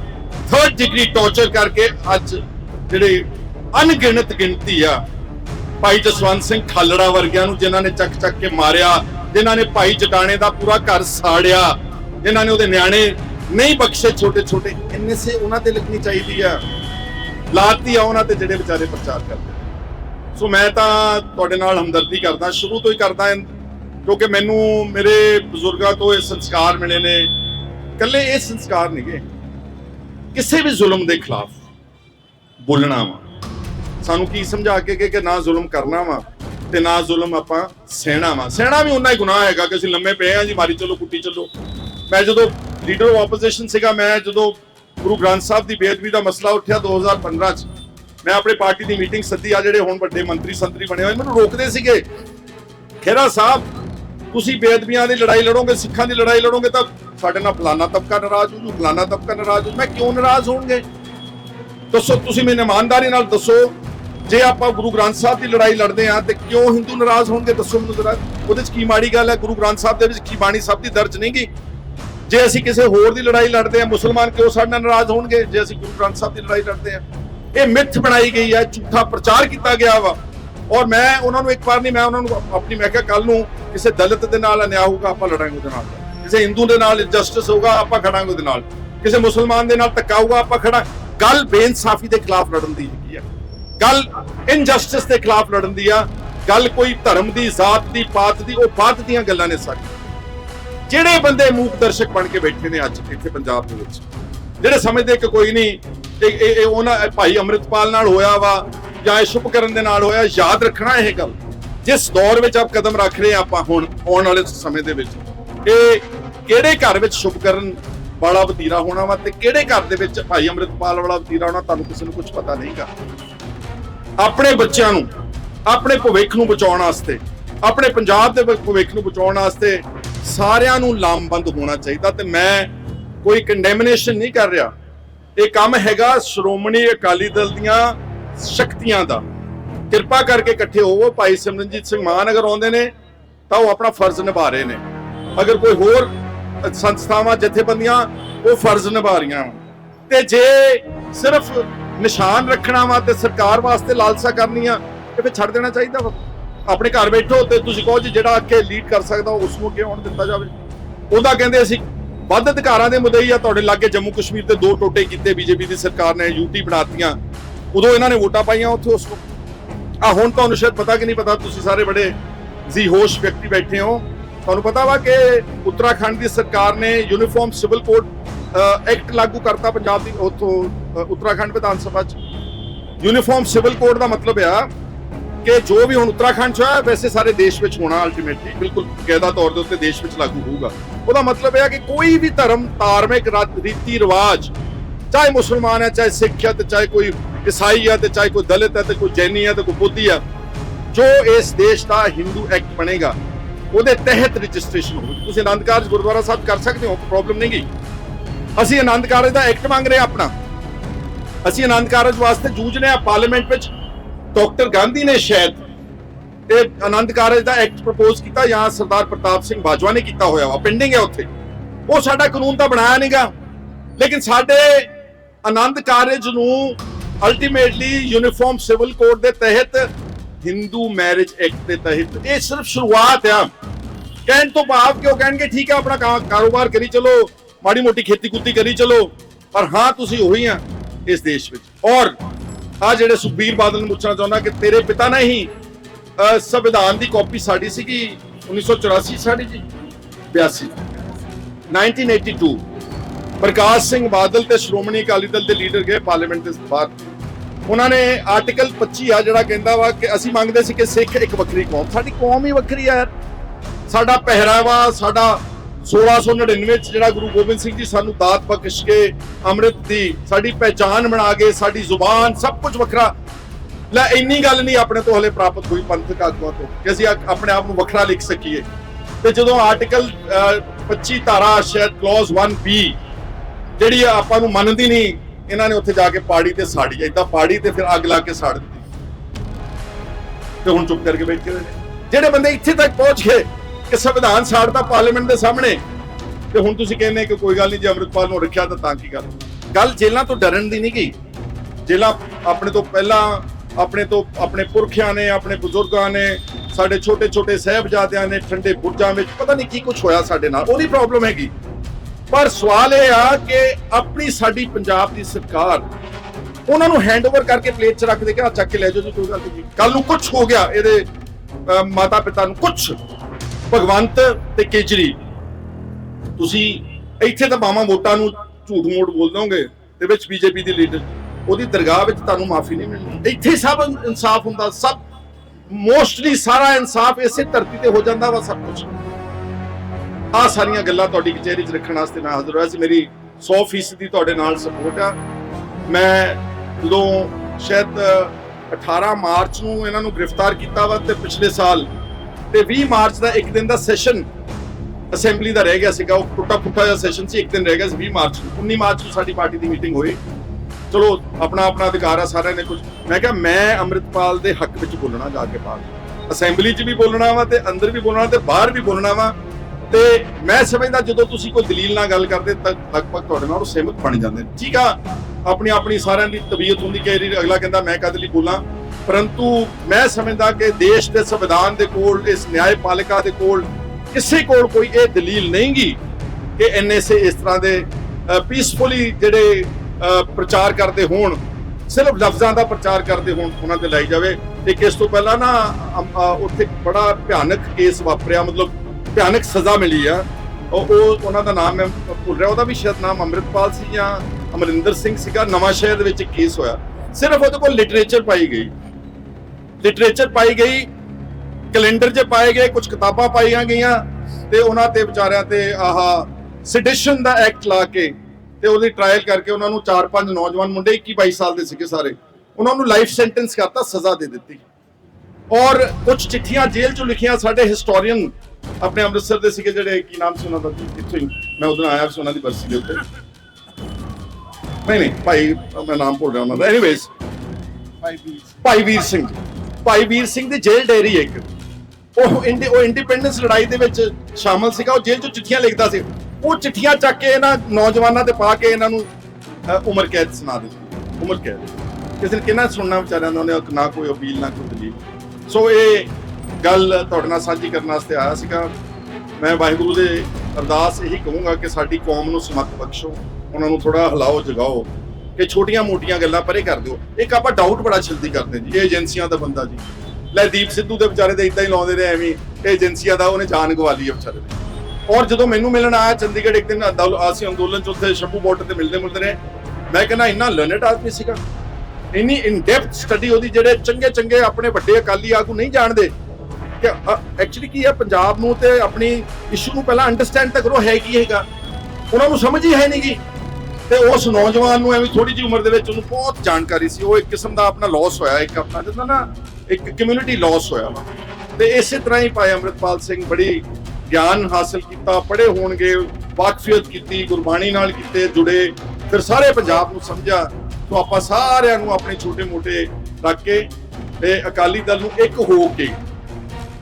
ਥਰਡ ਡਿਗਰੀ ਟੌਰਚਰ ਕਰਕੇ ਅੱਜ ਜਿਹੜੇ ਅਣਗਿਣਤ ਗਿਣਤੀ ਆ, ਭਾਈ ਜਸਵੰਤ ਸਿੰਘ ਖਾਲੜਾ ਵਰਗਿਆਂ ਨੂੰ ਜਿਨ੍ਹਾਂ ਨੇ ਚੱਕ ਚੱਕ ਕੇ ਮਾਰਿਆ, ਜਿਨ੍ਹਾਂ ਨੇ ਭਾਈ ਜਟਾਣੇ ਦਾ ਪੂਰਾ ਘਰ ਸਾੜਿਆ, ਜਿਨ੍ਹਾਂ ਨੇ ਉਹਦੇ ਨਿਆਣੇ ਨਹੀਂ ਬਖਸ਼ੇ ਛੋਟੇ ਛੋਟੇ, ਇੰਨੇ ਉਹਨਾਂ ਤੇ ਲੱਗਣੀ ਚਾਹੀਦੀ ਆ। ਲਾਤੀ ਆ ਉਹਨਾਂ ਤੇ ਜਿਹੜੇ ਵਿਚਾਰੇ ਪ੍ਰਚਾਰ ਕਰਦੇ ਸੋ ਮੈਂ ਤਾਂ ਤੁਹਾਡੇ ਨਾਲ ਹਮਦਰਦੀ ਕਰਦਾ, ਸ਼ੁਰੂ ਤੋਂ ਹੀ ਕਰਦਾ ਕਿਉਂਕਿ ਮੈਨੂੰ ਮੇਰੇ ਬਜ਼ੁਰਗਾਂ ਤੋਂ ਇਹ ਸੰਸਕਾਰ ਮਿਲੇ ਨੇ। ਕੱਲੇ ਇਹ ਸੰਸਕਾਰ ਨਹੀਂਗੇ ਕਿਸੇ ਵੀ ਜ਼ੁਲਮ ਦੇ ਖਿਲਾਫ ਬੋਲਣਾ ਵਾ। ਸਾਨੂੰ ਕੀ ਸਮਝਾ ਕੇ ਕਿ ਨਾ ਜ਼ੁਲਮ ਕਰਨਾ ਵਾ ਤੇ ਨਾ ਜ਼ੁਲਮ ਆਪਾਂ ਸਹਿਣਾ ਵਾ। ਸਹਿਣਾ ਵੀ ਉਹਨਾਂ ਹੀ ਗੁਨਾਹ ਹੈਗਾ ਕਿ ਅਸੀਂ ਲੰਮੇ ਪਏ ਆ ਜੀ, ਮਾਰੀ ਚਲੋ, ਕੁੱਟੀ ਚਲੋ। ਮੈਂ ਜਦੋਂ ਲੀਡਰ ਆਫ ਆਪੋਜੀਸ਼ਨ ਸੀਗਾ, ਮੈਂ ਜਦੋਂ ਗੁਰੂ ਗ੍ਰੰਥ ਸਾਹਿਬ ਦੀ ਬੇਅਦਬੀ ਦਾ ਮਸਲਾ ਉੱਠਿਆ 2015 ਚ ਮੈਂ ਆਪਣੀ ਪਾਰਟੀ ਦੀ ਮੀਟਿੰਗ ਸੱਦੀ ਆ ਜਿਹੜੇ ਹੁਣ ਵੱਡੇ ਮੰਤਰੀ ਸੰਤਰੀ ਬਣੇ ਹੋਏ, ਮੈਨੂੰ ਰੋਕਦੇ ਸੀਗੇ। ਖੇਰਾ ਸਾਹਿਬ, ਤੁਸੀਂ ਬੇਅਦਬੀਆਂ ਦੀ ਲੜਾਈ ਲੜੋਗੇ, ਸਿੱਖਾਂ ਦੀ ਲੜਾਈ ਲੜੋਗੇ, ਤਾਂ ਸਾਡੇ ਨਾਲ ਫਲਾਨਾ ਤਬਕਾ ਨਾਰਾਜ਼ ਹੋ ਜੂ ਫਲਾਨਾ ਤਬਕਾ ਨਾਰਾਜ਼ ਹੋ ਮੈਂ ਕਿਉਂ ਨਾਰਾਜ਼ ਹੋਣਗੇ? ਦੱਸੋ, ਤੁਸੀਂ ਮੈਨੂੰ ਇਮਾਨਦਾਰੀ ਨਾਲ ਦੱਸੋ, ਜੇ ਆਪਾਂ ਗੁਰੂ ਗ੍ਰੰਥ ਸਾਹਿਬ ਦੀ ਲੜਾਈ ਲੜਦੇ ਆ ਤੇ ਕਿਉਂ ਹਿੰਦੂ ਨਾਰਾਜ਼ ਹੋਣਗੇ? ਦੱਸੋ ਮੈਨੂੰ ਜ਼ਰਾ। ਉਹਦੇ 'ਚ ਕੀ ਮਾੜੀ ਗੱਲ ਹੈ? ਗੁਰੂ ਗ੍ਰੰਥ ਸਾਹਿਬ ਦੇ ਵਿੱਚ ਕੀ ਬਾਣੀ ਸਾਹਿਬ ਦੀ ਦਰਜ ਨਹੀਂ ਗੀ ਜੇ ਅਸੀਂ ਕਿਸੇ ਹੋਰ ਦੀ ਲੜਾਈ ਲੜਦੇ ਆ ਮੁਸਲਮਾਨ ਕਿਉਂ ਸਾਡੇ ਨਾਲ ਨਾਰਾਜ਼ ਹੋਣਗੇ? ਜੇ ਅਸੀਂ ਗੁਰੂ ਗ੍ਰੰਥ ਸਾਹਿਬ ਦੀ ਲੜਾਈ ਲੜਦੇ ਆ ਇਹ ਮਿੱਥ ਬਣਾਈ ਗਈ ਹੈ, ਝੂਠਾ ਪ੍ਰਚਾਰ ਕੀਤਾ ਗਿਆ ਵਾ। ਔਰ ਮੈਂ ਉਹਨਾਂ ਨੂੰ ਇੱਕ ਵਾਰ ਨਹੀਂ, ਮੈਂ ਉਹਨਾਂ ਨੂੰ ਆਪਣੀ, ਮੈਂ ਕਿਹਾ ਕੱਲ ਨੂੰ ਕਿਸੇ ਦਲਿਤ ਦੇ ਨਾਲ ਅਨਿਆ ਹੋਊਗਾ, ਆਪਾਂ ਲੜਾਂਗੇ ਉਹਦੇ ਨਾਲ। ਕਿਸੇ ਹਿੰਦੂ ਦੇ ਨਾਲ ਜਸਟਿਸ ਹੋਊਗਾ, ਆਪਾਂ ਖੜਾਂਗੇ ਉਹਦੇ ਨਾਲ। ਕਿਸੇ ਮੁਸਲਮਾਨ ਦੇ ਨਾਲ ਧੱਕਾ ਹੋਊਗਾ, ਆਪਾਂ ਖੜਾ, ਗੱਲ ਬੇਇਨਸਾਫੀ ਦੇ ਖਿਲਾਫ ਲੜਨ ਦੀ ਹੈਗੀ ਆ। ਗੱਲ ਇਨਜਸਟਿਸ ਦੇ ਖਿਲਾਫ ਲੜਨ ਦੀ ਆ। ਗੱਲ ਕੋਈ ਧਰਮ ਦੀ, ਜ਼ਾਤ ਦੀ, ਪਾਤ ਦੀ, ਉਹ ਬਾਤ ਦੀਆਂ ਗੱਲਾਂ ਨੇ ਸਾਡੀ ਜਿਹੜੇ ਬੰਦੇ ਮੂਕ ਦਰਸ਼ਕ ਬਣ ਕੇ ਬੈਠੇ ਨੇ ਅੱਜ ਇੱਥੇ ਪੰਜਾਬ ਦੇ ਵਿੱਚ, ਜਿਹੜੇ ਸਮਝਦੇ ਕਿ ਕੋਈ ਨਹੀਂ ਇਹ ਇਹ ਉਹਨਾਂ ਭਾਈ ਅੰਮ੍ਰਿਤਪਾਲ ਨਾਲ ਹੋਇਆ ਵਾ, ਜਾਂ ਇਹ ਸ਼ੁਭਕਰਨ ਦੇ ਨਾਲ ਹੋਇਆ, ਯਾਦ ਰੱਖਣਾ ਇਹ ਗੱਲ। ਜਿਸ ਦੌਰ ਵਿੱਚ ਆਪ ਕਦਮ ਰੱਖ ਰਹੇ ਆ ਆਪਾਂ ਹੁਣ, ਆਉਣ ਵਾਲੇ ਸਮੇਂ ਦੇ ਵਿੱਚ, ਇਹ ਕਿਹੜੇ ਘਰ ਵਿੱਚ ਸ਼ੁਭਕਰਨ ਵਾਲਾ ਵਤੀਰਾ ਹੋਣਾ ਵਾ ਤੇ ਕਿਹੜੇ ਘਰ ਦੇ ਵਿੱਚ ਭਾਈ ਅੰਮ੍ਰਿਤਪਾਲ ਵਾਲਾ ਵਤੀਰਾ ਹੋਣਾ, ਤੁਹਾਨੂੰ ਕਿਸੇ ਨੂੰ ਕੁਝ ਪਤਾ ਨਹੀਂਗਾ ਆਪਣੇ ਬੱਚਿਆਂ ਨੂੰ, ਆਪਣੇ ਭਵਿੱਖ ਨੂੰ ਬਚਾਉਣ ਵਾਸਤੇ, ਆਪਣੇ ਪੰਜਾਬ ਦੇ ਭਵਿੱਖ ਨੂੰ ਬਚਾਉਣ ਵਾਸਤੇ ਸਾਰਿਆਂ ਨੂੰ ਲਾਮਬੰਦ ਹੋਣਾ ਚਾਹੀਦਾ ਤੇ ਮੈਂ ਕੋਈ ਕੰਡੈਮਨੇਸ਼ਨ ਨਹੀਂ ਕਰ ਰਿਹਾ। ਇਹ ਕੰਮ ਹੈਗਾ ਸ਼੍ਰੋਮਣੀ ਅਕਾਲੀ ਦਲ ਦੀਆਂ ਸ਼ਕਤੀਆਂ ਦਾ। ਕਿਰਪਾ ਕਰਕੇ ਇਕੱਠੇ ਹੋਵੋ, ਭਾਈ ਸਿਮਰਨਜੀਤ ਸਿੰਘ ਮਾਨ ਅਗਰ ਆਉਂਦੇ ਨੇ, ਤਾਂ ਉਹ ਆਪਣਾ ਫਰਜ਼ ਨਿਭਾ ਰਹੇ ਨੇ। ਅਗਰ ਕੋਈ ਹੋਰ ਸੰਸਥਾਵਾਂ, ਜਥੇਬੰਦੀਆਂ, ਉਹ ਫਰਜ਼ ਨਿਭਾ ਰਹੀਆਂ ਵਾਂ। ਤੇ ਜੇ ਸਿਰਫ ਨਿਸ਼ਾਨ ਰੱਖਣਾ ਵਾ ਤੇ ਸਰਕਾਰ ਵਾਸਤੇ ਲਾਲਸਾ ਕਰਨੀ ਆ, ਤੇ ਫਿਰ ਛੱਡ ਦੇਣਾ ਚਾਹੀਦਾ ਵਾ। ਆਪਣੇ ਘਰ ਬੈਠੋ ਤੇ ਤੁਸੀਂ ਕਹੋ ਜੀ ਜਿਹੜਾ ਅੱਗੇ ਲੀਡ ਕਰ ਸਕਦਾ, ਉਸ ਨੂੰ ਅੱਗੇ ਆਉਣ ਦਿੱਤਾ ਜਾਵੇ। ਉਹਦਾ ਕਹਿੰਦੇ ਅਸੀਂ ਵੱਧ ਅਧਿਕਾਰਾਂ ਦੇ ਮੁੱਦੇ ਹੀ ਆ ਤੁਹਾਡੇ ਲਾਗੇ ਜੰਮੂ ਕਸ਼ਮੀਰ ਤੇ ਦੋ ਟੋਟੇ ਕੀਤੇ ਬੀਜੇਪੀ ਦੀ ਸਰਕਾਰ ਨੇ ਯੂਟੀ ਬਣਾਤੀਆਂ। ਉਦੋਂ ਇਹਨਾਂ ਨੇ ਵੋਟਾਂ ਪਾਈਆਂ ਉੱਥੇ ਉਸ ਨੂੰ। ਆ ਹੁਣ ਤੁਹਾਨੂੰ ਸ਼ਾਇਦ ਪਤਾ ਕਿ ਨਹੀਂ ਪਤਾ, ਤੁਸੀਂ ਸਾਰੇ ਬੜੇ ਜੀ ਹੋਸ਼ ਵਿਅਕਤੀ ਬੈਠੇ ਹੋ। ਤੁਹਾਨੂੰ ਪਤਾ ਵਾ ਕਿ ਉੱਤਰਾਖੰਡ ਦੀ ਸਰਕਾਰ ਨੇ ਯੂਨੀਫਾਰਮ ਸਿਵਲ ਕੋਡ ਐਕਟ ਲਾਗੂ ਕਰਤਾ ਪੰਜਾਬ ਦੀ ਉੱਥੋਂ ਉੱਤਰਾਖੰਡ ਵਿਧਾਨ ਸਭਾ ਚ। ਯੂਨੀਫਾਰਮ ਸਿਵਲ ਕੋਡ ਦਾ ਮਤਲਬ ਆ ਕਿ ਜੋ ਵੀ ਹੁਣ ਉੱਤਰਾਖੰਡ ਚ ਹੈ ਵੈਸੇ ਸਾਰੇ ਦੇਸ਼ ਵਿੱਚ ਹੋਣਾ ਅਲਟੀਮੇਟਲੀ ਬਿਲਕੁਲ ਕਾਇਦਾ ਤੌਰ ਦੇ ਉੱਤੇ ਦੇਸ਼ ਵਿੱਚ ਲਾਗੂ ਹੋਊਗਾ। ਉਹਦਾ ਮਤਲਬ ਇਹ ਹੈ ਕਿ ਕੋਈ ਵੀ ਧਰਮ, ਧਾਰਮਿਕ ਰੀਤੀ ਰਿਵਾਜ, ਚਾਹੇ ਮੁਸਲਮਾਨ ਹੈ, ਚਾਹੇ ਸਿੱਖ ਹੈ ਤੇ ਚਾਹੇ ਕੋਈ ਈਸਾਈ ਹੈ ਤੇ ਚਾਹੇ ਕੋਈ ਦਲਿਤ ਹੈ ਤੇ ਕੋਈ ਜੈਨੀ ਹੈ ਤੇ ਕੋਈ ਬੁੱਧੀ ਹੈ, ਜੋ ਇਸ ਦੇਸ਼ ਦਾ ਹਿੰਦੂ ਐਕਟ ਬਣੇਗਾ, ਉਹਦੇ ਤਹਿਤ ਰਜਿਸਟ੍ਰੇਸ਼ਨ ਹੋਊਗੀ ਤੁਸੀਂ ਆਨੰਦ ਕਾਰਜ ਗੁਰਦੁਆਰਾ ਸਾਹਿਬ ਕਰ ਸਕਦੇ ਹੋ ਪ੍ਰੋਬਲਮ ਨਹੀਂ ਗਈ ਅਸੀਂ ਆਨੰਦ ਕਾਰਜ ਦਾ ਐਕਟ ਮੰਗ ਰਹੇ ਹਾਂ ਆਪਣਾ। ਅਸੀਂ ਆਨੰਦ ਕਾਰਜ ਵਾਸਤੇ ਜੂਝ ਰਹੇ ਹਾਂ ਪਾਰਲੀਮੈਂਟ ਵਿੱਚ ਡਾਕਟਰ ਗਾਂਧੀ ਨੇ ਸ਼ਾਇਦ ਇਹ ਆਨੰਦ ਕਾਰਜ ਦਾ ਐਕਟ ਪ੍ਰਪੋਜ਼ ਕੀਤਾ ਜਾਂ ਸਰਦਾਰ ਪ੍ਰਤਾਪ ਸਿੰਘ ਬਾਜਵਾ ਨੇ ਕੀਤਾ ਹੋਇਆ ਵਾ ਪੈਂਡਿੰਗ ਹੈ ਉੱਥੇ। ਉਹ ਸਾਡਾ ਕਾਨੂੰਨ ਤਾਂ ਬਣਾਇਆ ਨਹੀਂਗਾ ਲੇਕਿਨ ਸਾਡੇ ਆਨੰਦ ਕਾਰਜ ਨੂੰ ਅਲਟੀਮੇਟਲੀ ਯੂਨੀਫਾਰਮ ਸਿਵਲ ਕੋਡ ਦੇ ਤਹਿਤ ਹਿੰਦੂ ਮੈਰਿਜ ਐਕਟ ਦੇ ਤਹਿਤ, ਇਹ ਸਿਰਫ ਸ਼ੁਰੂਆਤ ਆ। ਕਹਿਣ ਤੋਂ ਭਾਵ ਕਿ ਉਹ ਕਹਿਣਗੇ, ਠੀਕ ਹੈ, ਆਪਣਾ ਕਾਰੋਬਾਰ ਕਰੀ ਚਲੋ, ਮਾੜੀ ਮੋਟੀ ਖੇਤੀ ਕੁੱਤੀ ਕਰੀ ਚਲੋ, ਪਰ ਹਾਂ, ਤੁਸੀਂ ਉਹੀ ਆ ਇਸ ਦੇਸ਼ ਵਿੱਚ। ਔਰ ਆ ਜਿਹੜੇ ਸੁਖਬੀਰ ਬਾਦਲ ਨੂੰ ਪੁੱਛਣਾ ਚਾਹੁੰਦਾ ਕਿ ਤੇਰੇ ਪਿਤਾ ਨੇ ਹੀ ਸੰਵਿਧਾਨ ਦੀ ਕਾਪੀ ਸਾਡੀ ਸੀਗੀ 1984 ਸਾਡੀ ਜੀ 82 1982 ਪ੍ਰਕਾਸ਼ ਸਿੰਘ ਬਾਦਲ ਤੇ ਸ਼੍ਰੋਮਣੀ ਅਕਾਲੀ ਦਲ ਦੇ ਲੀਡਰ ਗਏ ਪਾਰਲੀਮੈਂਟ ਦੇ ਬਾਹਰ। ਉਹਨਾਂ ਨੇ ਆਰਟੀਕਲ 25 ਆ ਜਿਹੜਾ ਕਹਿੰਦਾ ਵਾ ਕਿ ਅਸੀਂ ਮੰਗਦੇ ਸੀ ਕਿ ਸਿੱਖ ਇੱਕ ਵੱਖਰੀ ਕੌਮ, ਸਾਡੀ ਕੌਮ ਹੀ ਵੱਖਰੀ ਆ ਯਾਰ। ਸਾਡਾ ਪਹਿਰਾਵਾ, ਸਾਡਾ 1699 ਚ ਜਿਹੜਾ ਗੁਰੂ ਗੋਬਿੰਦ ਸਿੰਘ ਜੀ ਸਾਨੂੰ ਦਾਤ ਬਖਸ਼ ਕੇ ਅੰਮ੍ਰਿਤ ਦੀ ਸਾਡੀ ਪਹਿਚਾਨ ਬਣਾ ਕੇ, ਸਾਡੀ ਜ਼ੁਬਾਨ ਸਭ ਕੁਝ ਵੱਖਰਾ। ਲੈ, ਇੰਨੀ ਗੱਲ ਨਹੀਂ ਆਪਣੇ ਤੋਂ ਹਲੇ ਪ੍ਰਾਪਤ ਹੋਈ ਪੰਥਕ ਆਗੂਆਂ ਤੋਂ ਕਿ ਅਸੀਂ ਆਪਣੇ ਆਪ ਨੂੰ ਵੱਖਰਾ ਲਿਖ ਸਕੀਏ। ਤੇ ਜਦੋਂ ਆਰਟੀਕਲ 25 ਧਾਰਾ ਸ਼ਾਇਦ ਕਲੌਜ਼ 1 ਜਿਹੜੀ ਆਪਾਂ ਨੂੰ ਮੰਨਦੀ ਨਹੀਂ, ਇਹਨਾਂ ਨੇ ਉੱਥੇ ਜਾ ਕੇ ਪਾੜੀ ਤੇ ਸਾੜੀ ਏਦਾਂ ਪਾੜੀ ਤੇ ਫਿਰ ਅੱਗ ਲਾ ਕੇ ਸਾੜ ਦਿੱਤੀ। ਤੇ ਹੁਣ ਚੁੱਪ ਕਰਕੇ ਬੈਠੇ ਹੋਏ ਨੇ। ਜਿਹੜੇ ਬੰਦੇ ਇੱਥੇ ਤੱਕ ਪਹੁੰਚ ਗਏ ਕਿ ਸੰਵਿਧਾਨ ਸਾੜਦਾ ਪਾਰਲੀਮੈਂਟ ਦੇ ਸਾਹਮਣੇ, ਤੇ ਹੁਣ ਤੁਸੀਂ ਕਹਿੰਦੇ ਕਿ ਕੋਈ ਗੱਲ ਨਹੀਂ, ਜੇ ਅੰਮ੍ਰਿਤਪਾਲ ਨੂੰ ਰੱਖਿਆ ਤਾਂ ਤਾਂ ਕੀ ਗੱਲ? ਗੱਲ ਜੇਲਾਂ ਤੋਂ ਡਰਨ ਦੀ ਨਹੀਂ ਗਈ। ਜੇਲਾਂ ਆਪਣੇ ਤੋਂ ਪਹਿਲਾਂ ਆਪਣੇ ਤੋਂ ਆਪਣੇ ਪੁਰਖਿਆਂ ਨੇ, ਆਪਣੇ ਬਜ਼ੁਰਗਾਂ ਨੇ, ਸਾਡੇ ਛੋਟੇ ਛੋਟੇ ਸਹਿਬਜ਼ਾਦਿਆਂ ਨੇ, ਠੰਡੇ ਬੁਰਜਾਂ ਵਿੱਚ ਪਤਾ ਨਹੀਂ ਕੀ ਕੁਝ ਹੋਇਆ ਸਾਡੇ ਨਾਲ, ਉਹਦੀ ਪ੍ਰੋਬਲਮ ਹੈਗੀ। ਪਰ ਸਵਾਲ ਇਹ ਆ ਕਿ ਆਪਣੀ ਸਾਡੀ ਪੰਜਾਬ ਦੀ ਸਰਕਾਰ ਉਹਨਾਂ ਨੂੰ ਹੈਂਡਓਵਰ ਕਰਕੇ ਪਲੇਟ 'ਚ ਰੱਖ ਦੇ ਕੇ ਆ ਚੱਕ ਕੇ ਲੈ ਜਾਓ ਜੀ, ਕੋਈ ਗੱਲ ਨਹੀਂ। ਕੱਲ ਨੂੰ ਕੁਝ ਹੋ ਗਿਆ ਇਹਦੇ ਮਾਤਾ ਪਿਤਾ ਨੂੰ ਕੁਝ ਭਗਵੰਤ ਤੇ ਕੇਜਰੀ, ਤੁਸੀਂ ਇੱਥੇ ਤਾਂ ਬਾਵਾਂ ਵੋਟਾਂ ਨੂੰ ਝੂਠ ਮੋੜ ਬੋਲ ਦੋਗੇ ਤੇ ਵਿੱਚ ਬੀਜੇਪੀ ਦੀ ਲੀਡਰ ਉਹਦੀ ਦਰਗਾਹ ਵਿੱਚ ਤੁਹਾਨੂੰ ਮਾਫੀ ਨਹੀਂ ਮਿਲਣੀ। ਇੱਥੇ ਸਭ ਇਨਸਾਫ ਹੁੰਦਾ ਸਭ ਮੋਸਟਲੀ ਸਾਰਾ ਇਨਸਾਫ ਇਸੇ ਧਰਤੀ ਤੇ ਹੋ ਜਾਂਦਾ ਵਾ ਸਭ ਕੁਝ ਆ ਸਾਰੀਆਂ ਗੱਲਾਂ ਤੁਹਾਡੀ ਕਚਹਿਰੀ 'ਚ ਰੱਖਣ ਵਾਸਤੇ ਮੈਂ ਹਾਜ਼ਰ ਹੋਇਆ ਸੀ। ਮੇਰੀ 100% ਦੀ ਤੁਹਾਡੇ ਨਾਲ ਸਪੋਰਟ ਆ। ਮੈਂ ਜਦੋਂ ਸ਼ਾਇਦ ਅ, 18 ਮਾਰਚ ਨੂੰ ਇਹਨਾਂ ਨੂੰ ਗ੍ਰਿਫਤਾਰ ਕੀਤਾ ਵਾ ਤੇ ਪਿਛਲੇ ਸਾਲ ਤੇ 20 ਮਾਰਚ ਦਾ ਇੱਕ ਦਿਨ ਦਾ ਸੈਸ਼ਨ ਅਸੈਂਬਲੀ ਦਾ ਰਹਿ ਗਿਆ ਸੀਗਾ। ਉਹ ਟੁੱਟਾ ਫੁੱਟਾ ਜਿਹਾ ਸੈਸ਼ਨ ਸੀ ਇੱਕ ਦਿਨ ਰਹਿ ਗਿਆ ਸੀ 20 ਮਾਰਚ ਨੂੰ। 19 ਮਾਰਚ ਨੂੰ ਸਾਡੀ ਪਾਰਟੀ ਦੀ ਮੀਟਿੰਗ ਹੋਈ। ਚਲੋ, ਆਪਣਾ ਆਪਣਾ ਅਧਿਕਾਰ ਆ, ਸਾਰਿਆਂ ਨੇ ਕੁਝ ਮੈਂ ਕਿਹਾ, ਮੈਂ ਅੰਮ੍ਰਿਤਪਾਲ ਦੇ ਹੱਕ ਵਿੱਚ ਬੋਲਣਾ ਜਾ ਕੇ ਬਾਹਰ। ਅਸੈਂਬਲੀ 'ਚ ਵੀ ਬੋਲਣਾ ਵਾ ਤੇ ਅੰਦਰ ਵੀ ਬੋਲਣਾ ਤੇ ਬਾਹਰ ਵੀ ਬੋਲਣਾ ਵਾ। ਤੇ ਮੈਂ ਸਮਝਦਾ, ਜਦੋਂ ਤੁਸੀਂ ਕੋਈ ਦਲੀਲ ਨਾਲ ਗੱਲ ਕਰਦੇ, ਤਾਂ ਲਗਭਗ ਤੁਹਾਡੇ ਨਾਲ ਉਹ ਸਹਿਮਤ ਬਣ ਜਾਂਦੇ ਨੇ। ਠੀਕ ਆ, ਆਪਣੀ ਆਪਣੀ ਸਾਰਿਆਂ ਦੀ ਤਬੀਅਤ ਹੁੰਦੀ ਕਿ ਅਗਲਾ ਕਹਿੰਦਾ, ਮੈਂ ਕਦ ਲਈ ਬੋਲਾਂ? ਪਰੰਤੂ ਮੈਂ ਸਮਝਦਾ ਕਿ ਦੇਸ਼ ਦੇ ਸੰਵਿਧਾਨ ਦੇ ਕੋਲ, ਇਸ ਨਿਆਂਪਾਲਿਕਾ ਦੇ ਕੋਲ, ਕਿਸੇ ਕੋਲ ਕੋਈ ਇਹ ਦਲੀਲ ਨਹੀਂਗੀ ਕਿ ਐਨਐਸਏ ਇਸ ਤਰ੍ਹਾਂ ਦੇ ਪੀਸਫੁਲੀ ਜਿਹੜੇ ਪ੍ਰਚਾਰ ਕਰਦੇ ਹੋਣ, ਸਿਰਫ ਲਫ਼ਜ਼ਾਂ ਦਾ ਪ੍ਰਚਾਰ ਕਰਦੇ ਹੋਣ, ਉਹਨਾਂ ਤੇ ਲਾਈ ਜਾਵੇ। ਤੇ ਇਸ ਤੋਂ ਪਹਿਲਾਂ ਨਾ ਉੱਥੇ ਬੜਾ ਭਿਆਨਕ ਕੇਸ ਵਾਪਰਿਆ, ਮਤਲਬ ਭਿਆਨਕ ਸਜ਼ਾ ਮਿਲੀ ਆ। ਉਹ ਉਹਨਾਂ ਦਾ ਨਾਮ ਮੈਂ ਭੁੱਲ ਰਿਹਾ, ਉਹਦਾ ਵੀ ਸ਼ਾਇਦ ਨਾਮ ਅੰਮ੍ਰਿਤਪਾਲ ਸੀ ਜਾਂ ਅਮਰਿੰਦਰ ਸਿੰਘ ਸੀਗਾ। ਨਵਾਂ ਸ਼ਹਿਰ ਦੇ ਵਿੱਚ ਇੱਕ ਕੇਸ ਹੋਇਆ। ਸਿਰਫ ਉਹਦੇ ਕੋਲ ਲਿਟਰੇਚਰ ਪਾਈ ਗਈ। ਲਿਟਰੇਚਰ ਪਾਈ ਗਈ, ਕੈਲੰਡਰ 'ਚ ਪਾਏ ਗਏ ਕੁਝ ਕਿਤਾਬਾਂ ਪਾਈਆਂ ਗਈਆਂ, ਤੇ ਉਹਨਾਂ ਤੇ ਵਿਚਾਰਿਆਂ ਤੇ ਆਹ, ਸੈਡੀਸ਼ਨ ਦਾ ਐਕਟ ਲਾ ਕੇ ਤੇ ਉਹਦੀ ਟ੍ਰਾਇਲ ਕਰਕੇ ਉਹਨਾਂ ਨੂੰ 4-5 ਨੌਜਵਾਨ ਮੁੰਡੇ 21 22 ਸਾਲ ਦੇ ਸੀਗੇ ਸਾਰੇ। ਉਹਨਾਂ ਨੂੰ ਲਾਈਫ ਸੈਂਟੈਂਸ ਕਰਤਾ, ਸਜ਼ਾ ਦੇ ਦਿੱਤੀ। ਔਰ ਕੁਝ ਚਿੱਠੀਆਂ ਜੇਲ੍ਹ 'ਚੋਂ ਲਿਖੀਆਂ ਸਾਡੇ ਹਿਸਟੋਰੀਅਨ ਆਪਣੇ ਅੰਮ੍ਰਿਤਸਰ ਦੇ ਸੀਗੇ ਜਿਹੜੇ, ਕੀ ਨਾਮ ਸੀ ਉਹਨਾਂ ਦਾ? ਇੱਥੋਂ ਹੀ ਮੈਂ ਉਦੋਂ ਆਇਆ ਸੀ ਉਹਨਾਂ ਦੀ ਬਰਸੀ ਦੇ ਉੱਤੇ। ਨਹੀਂ ਨਹੀਂ, ਭਾਈ, ਮੈਂ ਨਾਮ ਭੁੱਲ ਰਿਹਾ ਉਹਨਾਂ ਦਾ। ਐਨੀਵੇਜ਼ ਭਾਈ ਵੀਰ ਸਿੰਘ। ਭਾਈ ਵੀਰ ਸਿੰਘ ਦੀ ਜੇਲ੍ਹ ਡੈਰੀ ਇੱਕ। ਉਹ ਉਹ ਇੰਡੀਪੈਂਡੈਂਸ ਲੜਾਈ ਦੇ ਵਿੱਚ ਸ਼ਾਮਲ ਸੀਗਾ, ਉਹ ਜੇਲ੍ਹ ਚੋਂ ਚਿੱਠੀਆਂ ਲਿਖਦਾ ਸੀ। ਉਹ ਚਿੱਠੀਆਂ ਚੱਕ ਕੇ ਇਹਨਾਂ ਨੌਜਵਾਨਾਂ ਤੇ ਪਾ ਕੇ ਇਹਨਾਂ ਨੂੰ ਅ, ਉਮਰ ਕੈਦ ਸੁਣਾ ਦਿੱਤੀ ਉਮਰ ਕੈਦ। ਕਿਸੇ ਨੇ ਕਿਹਨਾਂ ਸੁਣਨਾ ਵਿਚਾਰਿਆਂ ਦਾ ਉਹਨੇ ਨਾ ਕੋਈ ਅਪੀਲ ਨਾ ਕੋਈ ਦਲੀਲ। ਸੋ ਇਹ ਗੱਲ ਤੁਹਾਡੇ ਨਾਲ ਸਾਂਝੀ ਕਰਨ ਵਾਸਤੇ ਆਇਆ ਸੀਗਾ। ਮੈਂ ਵਾਹਿਗੁਰੂ ਦੇ ਅਰਦਾਸ ਇਹੀ ਕਹੂੰਗਾ ਕਿ ਸਾਡੀ ਕੌਮ ਨੂੰ ਸਮੱਤ ਬਖਸ਼ੋ। ਉਹਨਾਂ ਨੂੰ ਥੋੜਾ ਹਿਲਾਓ ਜਗਾਓ ਕਿ ਛੋਟੀਆਂ-ਮੋਟੀਆਂ ਗੱਲਾਂ ਪਰੇ ਕਰ ਦਿਓ। ਇੱਕ ਆਪਾਂ ਡਾਊਟ ਬੜਾ ਛਿਲਦੀ ਕਰਦੇ ਜੀ ਇਹ ਏਜੰਸੀਆਂ ਦਾ ਬੰਦਾ ਜੀ। ਲੈ ਦੀਪ ਸਿੱਧੂ ਦੇ ਵਿਚਾਰੇ ਦੇ ਇਦਾਂ ਹੀ ਲਾਉਂਦੇ ਨੇ ਐਵੇਂ ਇਹ ਏਜੰਸੀਆਂ ਦਾ ਉਹਨੇ ਜਾਨ ਗਵਾ ਲਈ ਹੈ ਵਿਚਾਰੇ ਨੇ। ਔਰ ਜਦੋਂ ਮੈਨੂੰ ਮਿਲਣ ਆਇਆ, ਚੰਡੀਗੜ੍ਹ ਇੱਕ ਦਿਨ ਅੰਦੋਲ- ਅਸੀਂ ਅੰਦੋਲਨ ਚ ਉੱਥੇ ਸ਼ੰਭੂ ਬਾਰਡਰ ਤੇ ਮਿਲਦੇ ਮਿਲਦੇ ਨੇ ਮੈਂ ਕਹਿੰਦਾ, ਇੰਨਾ ਲਰਨਡ ਆਦਮੀ ਸੀਗਾ। ਇੰਨੀ ਇਨ ਡੈਪਥ ਸਟੱਡੀ ਉਹਦੀ, ਜਿਹੜੇ ਚੰਗੇ ਚੰਗੇ ਆਪਣੇ ਵੱਡੇ ਅਕਾਲੀ ਆਗੂ ਨਹੀਂ ਜਾਣਦੇ, ਕਿ ਐਕਚੁਅਲੀ ਕੀ ਹੈ, ਪੰਜਾਬ ਨੂੰ ਤੇ ਆਪਣੀ ਇਸ਼ੂ ਨੂੰ ਪਹਿਲਾਂ ਅੰਡਰਸਟੈਂਡ ਤਾਂ ਕਰੋ, ਹੈ ਕੀ ਹੈਗਾ। ਉਹਨਾਂ ਨੂੰ ਸਮਝ ਹੀ ਹੈ ਨਹੀਂ ਗੀ ਤੇ ਉਸ ਨੌਜਵਾਨ ਨੂੰ ਐਵੇਂ ਥੋੜੀ ਜਿਹੀ ਉਮਰ ਦੇ ਵਿੱਚ ਉਹਨੂੰ ਬਹੁਤ ਜਾਣਕਾਰੀ ਸੀ। ਉਹ ਇੱਕ ਕਿਸਮ ਦਾ ਆਪਣਾ ਲਾਸ ਹੋਇਆ, ਇੱਕ ਆਪਣਾ ਜਿੱਦਾਂ ਨਾ, ਇੱਕ ਕਮਿਊਨਿਟੀ ਲਾਸ ਹੋਇਆ ਵਾ। ਤੇ ਇਸੇ ਤਰ੍ਹਾਂ ਹੀ ਭਾਈ ਅੰਮ੍ਰਿਤਪਾਲ ਸਿੰਘ ਬੜੀ ਗਿਆਨ ਹਾਸਲ ਕੀਤਾ, ਪੜ੍ਹੇ ਹੋਣਗੇ, ਵਾਕਫੀਅਤ ਕੀਤੀ, ਗੁਰਬਾਣੀ ਨਾਲ ਕੀਤੇ, ਜੁੜੇ, ਫਿਰ ਸਾਰੇ ਪੰਜਾਬ ਨੂੰ ਸਮਝਿਆ, ਤੋਂ ਆਪਾਂ ਸਾਰਿਆਂ ਨੂੰ ਆਪਣੇ ਛੋਟੇ-ਮੋਟੇ ਰੱਖ ਕੇ ਤੇ ਅਕਾਲੀ ਦਲ ਨੂੰ ਇੱਕ ਹੋ ਕੇ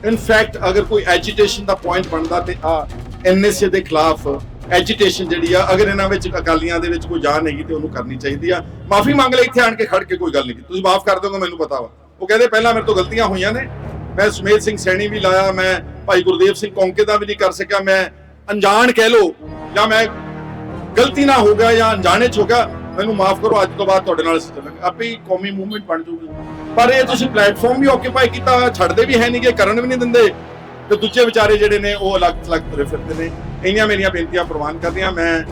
ਇਨਫੈਕਟ ਅਗਰ ਕੋਈ ਐਜੀਟੇਸ਼ਨ ਦਾ ਪੁਆਇੰਟ ਬਣਦਾ ਤੇ ਆ ਐਨਐਸਏ ਦੇ ਖਿਲਾਫ ਐਜੀਟੇਸ਼ਨ ਜਿਹੜੀ ਆ, ਅਗਰ ਇਹਨਾਂ ਵਿੱਚ ਅਕਾਲੀਆਂ ਦੇ ਵਿੱਚ ਕੋਈ ਜਾਨ ਹੈਗੀ ਤੇ ਉਹਨੂੰ ਕਰਨੀ ਚਾਹੀਦੀ ਆ। ਮਾਫੀ ਮੰਗ ਲੈ ਇੱਥੇ ਆਣ ਕੇ ਖੜ ਕੇ ਕੋਈ ਗੱਲ ਨਹੀਂ ਕੀਤੀ। ਤੁਸੀਂ ਮਾਫ ਕਰ ਦਿਓਗੇ, ਮੈਨੂੰ ਪਤਾ ਵਾ। ਉਹ ਕਹਿੰਦੇ, ਪਹਿਲਾਂ ਮੇਰੇ ਤੋਂ ਗਲਤੀਆਂ ਹੋਈਆਂ ਨੇ। ਮੈਂ ਸੁਮੇਧ ਸਿੰਘ ਸੈਣੀ ਵੀ ਲਾਇਆ, ਮੈਂ ਭਾਈ ਗੁਰਦੇਵ ਸਿੰਘ ਕੌਂਕੇ ਦਾ ਵੀ ਨਹੀਂ ਕਰ ਸਕਿਆ, ਮੈਂ ਅਣਜਾਣ ਕਹਿ ਲੋ ਜਾਂ ਮੈਂ ਗਲਤੀ ਨਾ ਹੋ ਗਿਆ ਜਾਂ ਅਣਜਾਣੇ ਚ ਹੋ ਗਿਆ, ਮੈਨੂੰ ਮਾਫ ਕਰੋ, ਅੱਜ ਤੋਂ ਬਾਅਦ ਤੁਹਾਡੇ ਨਾਲ ਅਸੀਂ ਚੱਲਾਂਗੇ। ਆਪੇ ਹੀ ਕੌਮੀ ਮੂਵਮੈਂਟ ਬਣ ਜੂਗੀ ਪਰ ਇਹ ਤੁਸੀਂ ਪਲੇਟਫਾਰਮ ਵੀ ਓਕੂਪਾਈ ਕੀਤਾ, ਛੱਡਦੇ ਵੀ ਹੈ ਨਹੀਂਗੇ, ਕਰਨ ਵੀ ਨਹੀਂ ਦਿੰਦੇ। ਤੇ ਦੂਜੇ ਵਿਚਾਰੇ ਜਿਹੜੇ ਨੇ, ਉਹ ਅਲੱਗ ਅਲੱਗ ਤੁਰੇ ਫਿਰਦੇ ਨੇ। ਇੰਨੀਆਂ ਮੇਰੀਆਂ ਬੇਨਤੀਆਂ ਪ੍ਰਵਾਨ ਕਰਦੀਆਂ, ਮੈਂ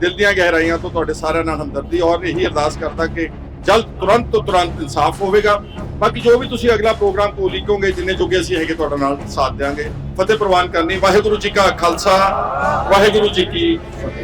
ਦਿਲ ਦੀਆਂ ਗਹਿਰਾਈਆਂ ਤੋਂ ਤੁਹਾਡੇ ਸਾਰਿਆਂ ਨਾਲ ਹਮਦਰਦੀ ਔਰ ਇਹੀ ਅਰਦਾਸ ਕਰਦਾ ਕਿ ਜਲਦ, ਤੁਰੰਤ ਤੋਂ ਤੁਰੰਤ ਇਨਸਾਫ ਹੋਵੇਗਾ। ਬਾਕੀ ਜੋ ਵੀ ਤੁਸੀਂ ਅਗਲਾ ਪ੍ਰੋਗਰਾਮ ਕੋ ਲਿਖੋਗੇ, ਜਿੰਨੇ ਜੋਗੇ ਅਸੀਂ ਹੈਗੇ, ਤੁਹਾਡੇ ਨਾਲ ਸਾਥ ਦਿਆਂਗੇ। ਫਤਿਹ ਪ੍ਰਵਾਨ ਕਰਨੀ। ਵਾਹਿਗੁਰੂ ਜੀ ਕਾ ਖਾਲਸਾ, ਵਾਹਿਗੁਰੂ ਜੀ ਕੀ ਫਤਿਹ।